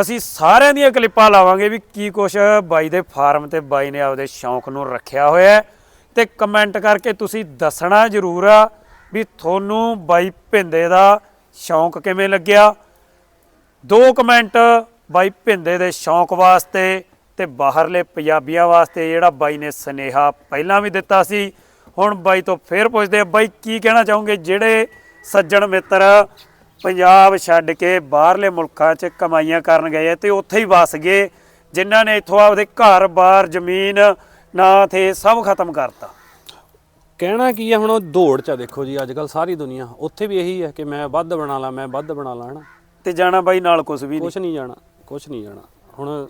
ਅਸੀਂ ਸਾਰਿਆਂ ਦੀਆਂ ਕਲਿੱਪਾਂ ਲਾਵਾਂਗੇ ਵੀ ਕੀ ਕੁਛ ਬਾਈ ਦੇ ਫਾਰਮ ਤੇ ਬਾਈ ਨੇ ਆਪਦੇ ਸ਼ੌਂਕ ਨੂੰ ਰੱਖਿਆ ਹੋਇਆ ਹੈ। ਤੇ ਕਮੈਂਟ ਕਰਕੇ ਤੁਸੀਂ ਦੱਸਣਾ ਜ਼ਰੂਰ ਆ ਵੀ ਤੁਹਾਨੂੰ ਬਾਈ ਭਿੰਦੇ ਦਾ ਸ਼ੌਂਕ ਕਿਵੇਂ ਲੱਗਿਆ। ਦੋ ਕਮੈਂਟ ਬਾਈ ਭਿੰਦੇ ਦੇ ਸ਼ੌਂਕ ਵਾਸਤੇ ਤੇ ਬਾਹਰਲੇ ਪੰਜਾਬੀਆਂ ਵਾਸਤੇ ਜਿਹੜਾ ਬਾਈ ਨੇ ਸਨੇਹਾ ਪਹਿਲਾਂ ਵੀ ਦਿੱਤਾ ਸੀ। ਹੁਣ ਬਾਈ ਤੋਂ ਫੇਰ ਪੁੱਛਦੇ ਆ, ਬਾਈ ਕੀ ਕਹਿਣਾ ਚਾਹੋਗੇ? ਜਿਹੜੇ ਸੱਜਣ ਮਿੱਤਰ ਪੰਜਾਬ ਛੱਡ ਕੇ ਬਾਹਰਲੇ ਮੁਲਕਾਂ 'ਚ ਕਮਾਈਆਂ ਕਰਨ ਗਏ ਤੇ ਉੱਥੇ ਹੀ ਵਸ ਗਏ ਜਿਨ੍ਹਾਂ ਨੇ ਇੱਥੋਂ ਆਪਦੇ ਘਰ-ਬਾਰ ਜ਼ਮੀਨ ਨਾ ਥੇ ਸਭ ਖਤਮ ਕਰਤਾ। ਕਹਿਣਾ ਕੀ ਹੈ ਹੁਣ ਉਹ ਦੌੜ ਚ ਆ ਦੇਖੋ ਜੀ ਅੱਜ ਕੱਲ ਸਾਰੀ ਦੁਨੀਆ ਉੱਥੇ ਵੀ ਇਹੀ ਹੈ ਕਿ ਮੈਂ ਵੱਧ ਬਣਾ ਲਾਂ ਮੈਂ ਵੱਧ ਬਣਾ ਲਾਂ ਹਨਾ? ਤੇ ਜਾਣਾ ਬਾਈ ਨਾਲ ਕੁਝ ਵੀ ਨਹੀਂ ਕੁਛ ਨਹੀਂ। ਜਾਣਾ ਕੁਛ ਨਹੀਂ ਜਾਣਾ। ਹੁਣ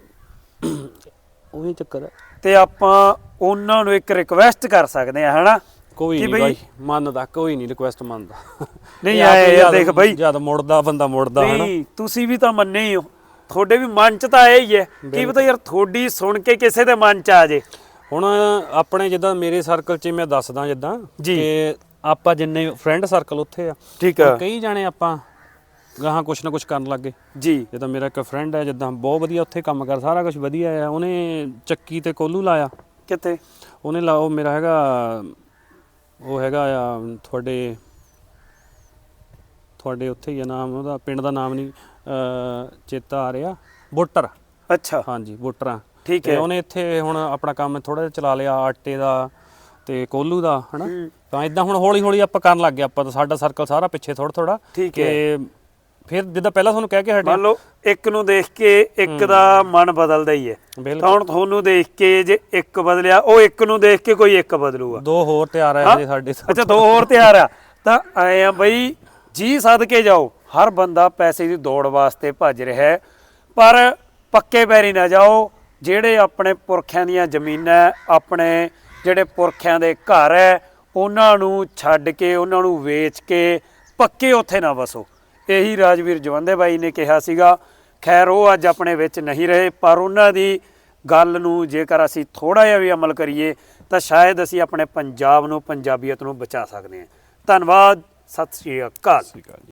ਉਹੀ ਚੱਕਰ ਹੈ ਤੇ ਆਪਾਂ ਉਹਨਾਂ ਨੂੰ ਇੱਕ ਰਿਕਵੈਸਟ ਕਰ ਸਕਦੇ ਆ ਹਨਾ? ਕੋਈ ਨਹੀਂ ਬਈ- ਮੰਨਦਾ ਕੋਈ ਨਹੀਂ ਰਿਕੁਐਸਟ ਮੰਨਦਾ। ਨਹੀਂ ਯਾਰ ਜਦ- ਦੇਖ ਬਾਈ। ਜਦ ਮੁੜਦਾ ਬੰਦਾ ਮੁੜਦਾ ਹਨਾ? ਨਹੀਂ ਤੁਸੀਂ ਵੀ ਤਾਂ ਮੰਨੇ ਹੀ ਹੋ। ਤੁਹਾਡੇ ਵੀ ਮਨ ਚ ਤਾਂ ਇਹ ਹੀ ਹੈ। ਕੀ ਪਤਾ ਯਾਰ ਤੁਹਾਡੀ ਸੁਣ ਕੇ ਕਿਸੇ ਦੇ ਮਨ ਚ ਆ ਜੇ। ਹੁਣ ਆਪਣੇ ਜਿੱਦਾਂ ਮੇਰੇ ਸਰਕਲ 'ਚ ਮੈਂ ਦੱਸਦਾ ਜਿੱਦਾਂ। ਕਿ ਆਪਾਂ ਜਿੰਨੇ ਫਰੈਂਡ ਸਰਕਲ ਉੱਥੇ ਆ ਠੀਕ ਹੁਣ ਕਈ ਜਾਣੇ ਆਪਾਂ ਗਾਹਾਂ ਕੁਛ ਨਾ ਕੁਛ ਕਰਨ ਲੱਗੇ ਜੀ। ਜਿੱਦਾਂ ਮੇਰਾ ਇੱਕ ਫਰੈਂਡ ਹੈ ਜਿੱਦਾਂ ਬਹੁਤ ਵਧੀਆ ਉੱਥੇ ਕੰਮ ਕਰ ਸਾਰਾ ਕੁਝ ਵਧੀਆ ਆ। ਉਹਨੇ ਚੱਕੀ ਤੇ ਕੋਲੂ ਲਾਇਆ। ਕਿੱਥੇ? ਉਹਨੇ ਲਾ ਉਹ ਮੇਰਾ ਹੈਗਾ ਉਹ ਹੈਗਾ ਆ ਤੁਹਾਡੇ ਤੁਹਾਡੇ ਉੱਥੇ ਹੀ ਆ ਨਾਮ ਉਹਦਾ ਪਿੰਡ ਦਾ ਨਾਮ ਨਹੀਂ ਚੇਤਾ ਆ ਰਿਹਾ। ਬੁੱਟਰ। ਅੱਛਾ। ਹਾਂਜੀ ਬੁੱਟਰਾਂ। ਠੀਕ ਤੇ ਹੈ। ਉਹਨੇ ਇੱਥੇ ਹੁਣ ਆਪਣਾ ਕੰਮ ਥੋੜਾ ਜਿਹਾ ਚਲਾ ਲਿਆ ਆਟੇ ਦਾ ਤੇ ਕੋਲੂ ਦਾ ਹਨਾ? ਹੂੰ। ਤਾਂ ਇਦਾਂ ਹੁਣ ਹੌਲੀ ਹੌਲੀ ਆਪਾਂ ਕਰਨ ਲੱਗ ਗਏ ਆਪਾਂ ਤਾਂ ਸਾਡਾ ਸਰਕਲ ਸਾਰਾ ਪਿੱਛੇ ਥੋੜਾ ਥੋੜਾ ਠੀਕ ਕਿ ਫਿਰ ਜਿੱਦਾਂ ਪਹਿਲਾਂ ਤੁਹਾਨੂੰ ਕਹਿ ਕੇ ਹਟਿਆ ਮੰਨ ਲਓ ਇੱਕ ਨੂੰ ਦੇਖ ਕੇ ਇੱਕ ਦਾ ਮਨ ਬਦਲਦਾ ਹੀ ਹੈ। ਤਾਂ ਬਿਲਕੁਲ ਹੁਣ ਤੁਹਾਨੂੰ ਦੇਖ ਕੇ ਜੇ ਇੱਕ ਬਦਲਿਆ ਉਹ ਇੱਕ ਨੂੰ ਦੇਖ ਕੇ ਕੋਈ ਇੱਕ ਬਦਲੂਗਾ। ਦੋ ਹੋਰ ਤਿਆਰ ਆ ਜੀ ਸਾਡੇ ਤੋਂ। ਅੱਛਾ ਦੋ ਹੋਰ ਤਿਆਰ ਆ। ਤਾਂ ਆਏ ਆ ਬਈ ਜੀ ਸਦਕੇ ਜਾਓ। ਹਰ ਬੰਦਾ ਪੈਸੇ ਦੀ ਦੌੜ ਵਾਸਤੇ ਭੱਜ ਰਿਹਾ ਹੈ। ਪਰ ਪੱਕੇ ਪੈਰੀ ਨਾ ਜਾਓ। ਜਿਹੜੇ ਆਪਣੇ ਪੁਰਖਿਆਂ ਦੀਆਂ ਜ਼ਮੀਨਾਂ ਆਪਣੇ ਜਿਹੜੇ ਪੁਰਖਿਆਂ ਦੇ ਘਰ ਹੈ ਉਹਨਾਂ ਨੂੰ ਛੱਡ ਕੇ ਉਹਨਾਂ ਨੂੰ ਵੇਚ ਕੇ ਪੱਕੇ ਉੱਥੇ ਨਾ ਵਸੋ। ਇਹੀ ਰਾਜਵੀਰ ਜਵੰਦੇ ਬਾਈ ਨੇ ਕਿਹਾ ਸੀਗਾ, ਖੈਰ ਉਹ ਅੱਜ ਆਪਣੇ ਵਿੱਚ ਨਹੀਂ ਰਹੇ, ਪਰ ਉਹਨਾਂ ਦੀ ਗੱਲ ਨੂੰ ਜੇਕਰ ਅਸੀਂ ਥੋੜਾ ਜਿਹਾ ਵੀ ਅਮਲ ਕਰੀਏ, ਤਾਂ ਸ਼ਾਇਦ ਅਸੀਂ ਆਪਣੇ ਪੰਜਾਬ ਨੂੰ, ਪੰਜਾਬੀਅਤ ਨੂੰ ਬਚਾ ਸਕਦੇ ਹਾਂ। ਧੰਨਵਾਦ, ਸਤਿ ਸ਼੍ਰੀ ਅਕਾਲ।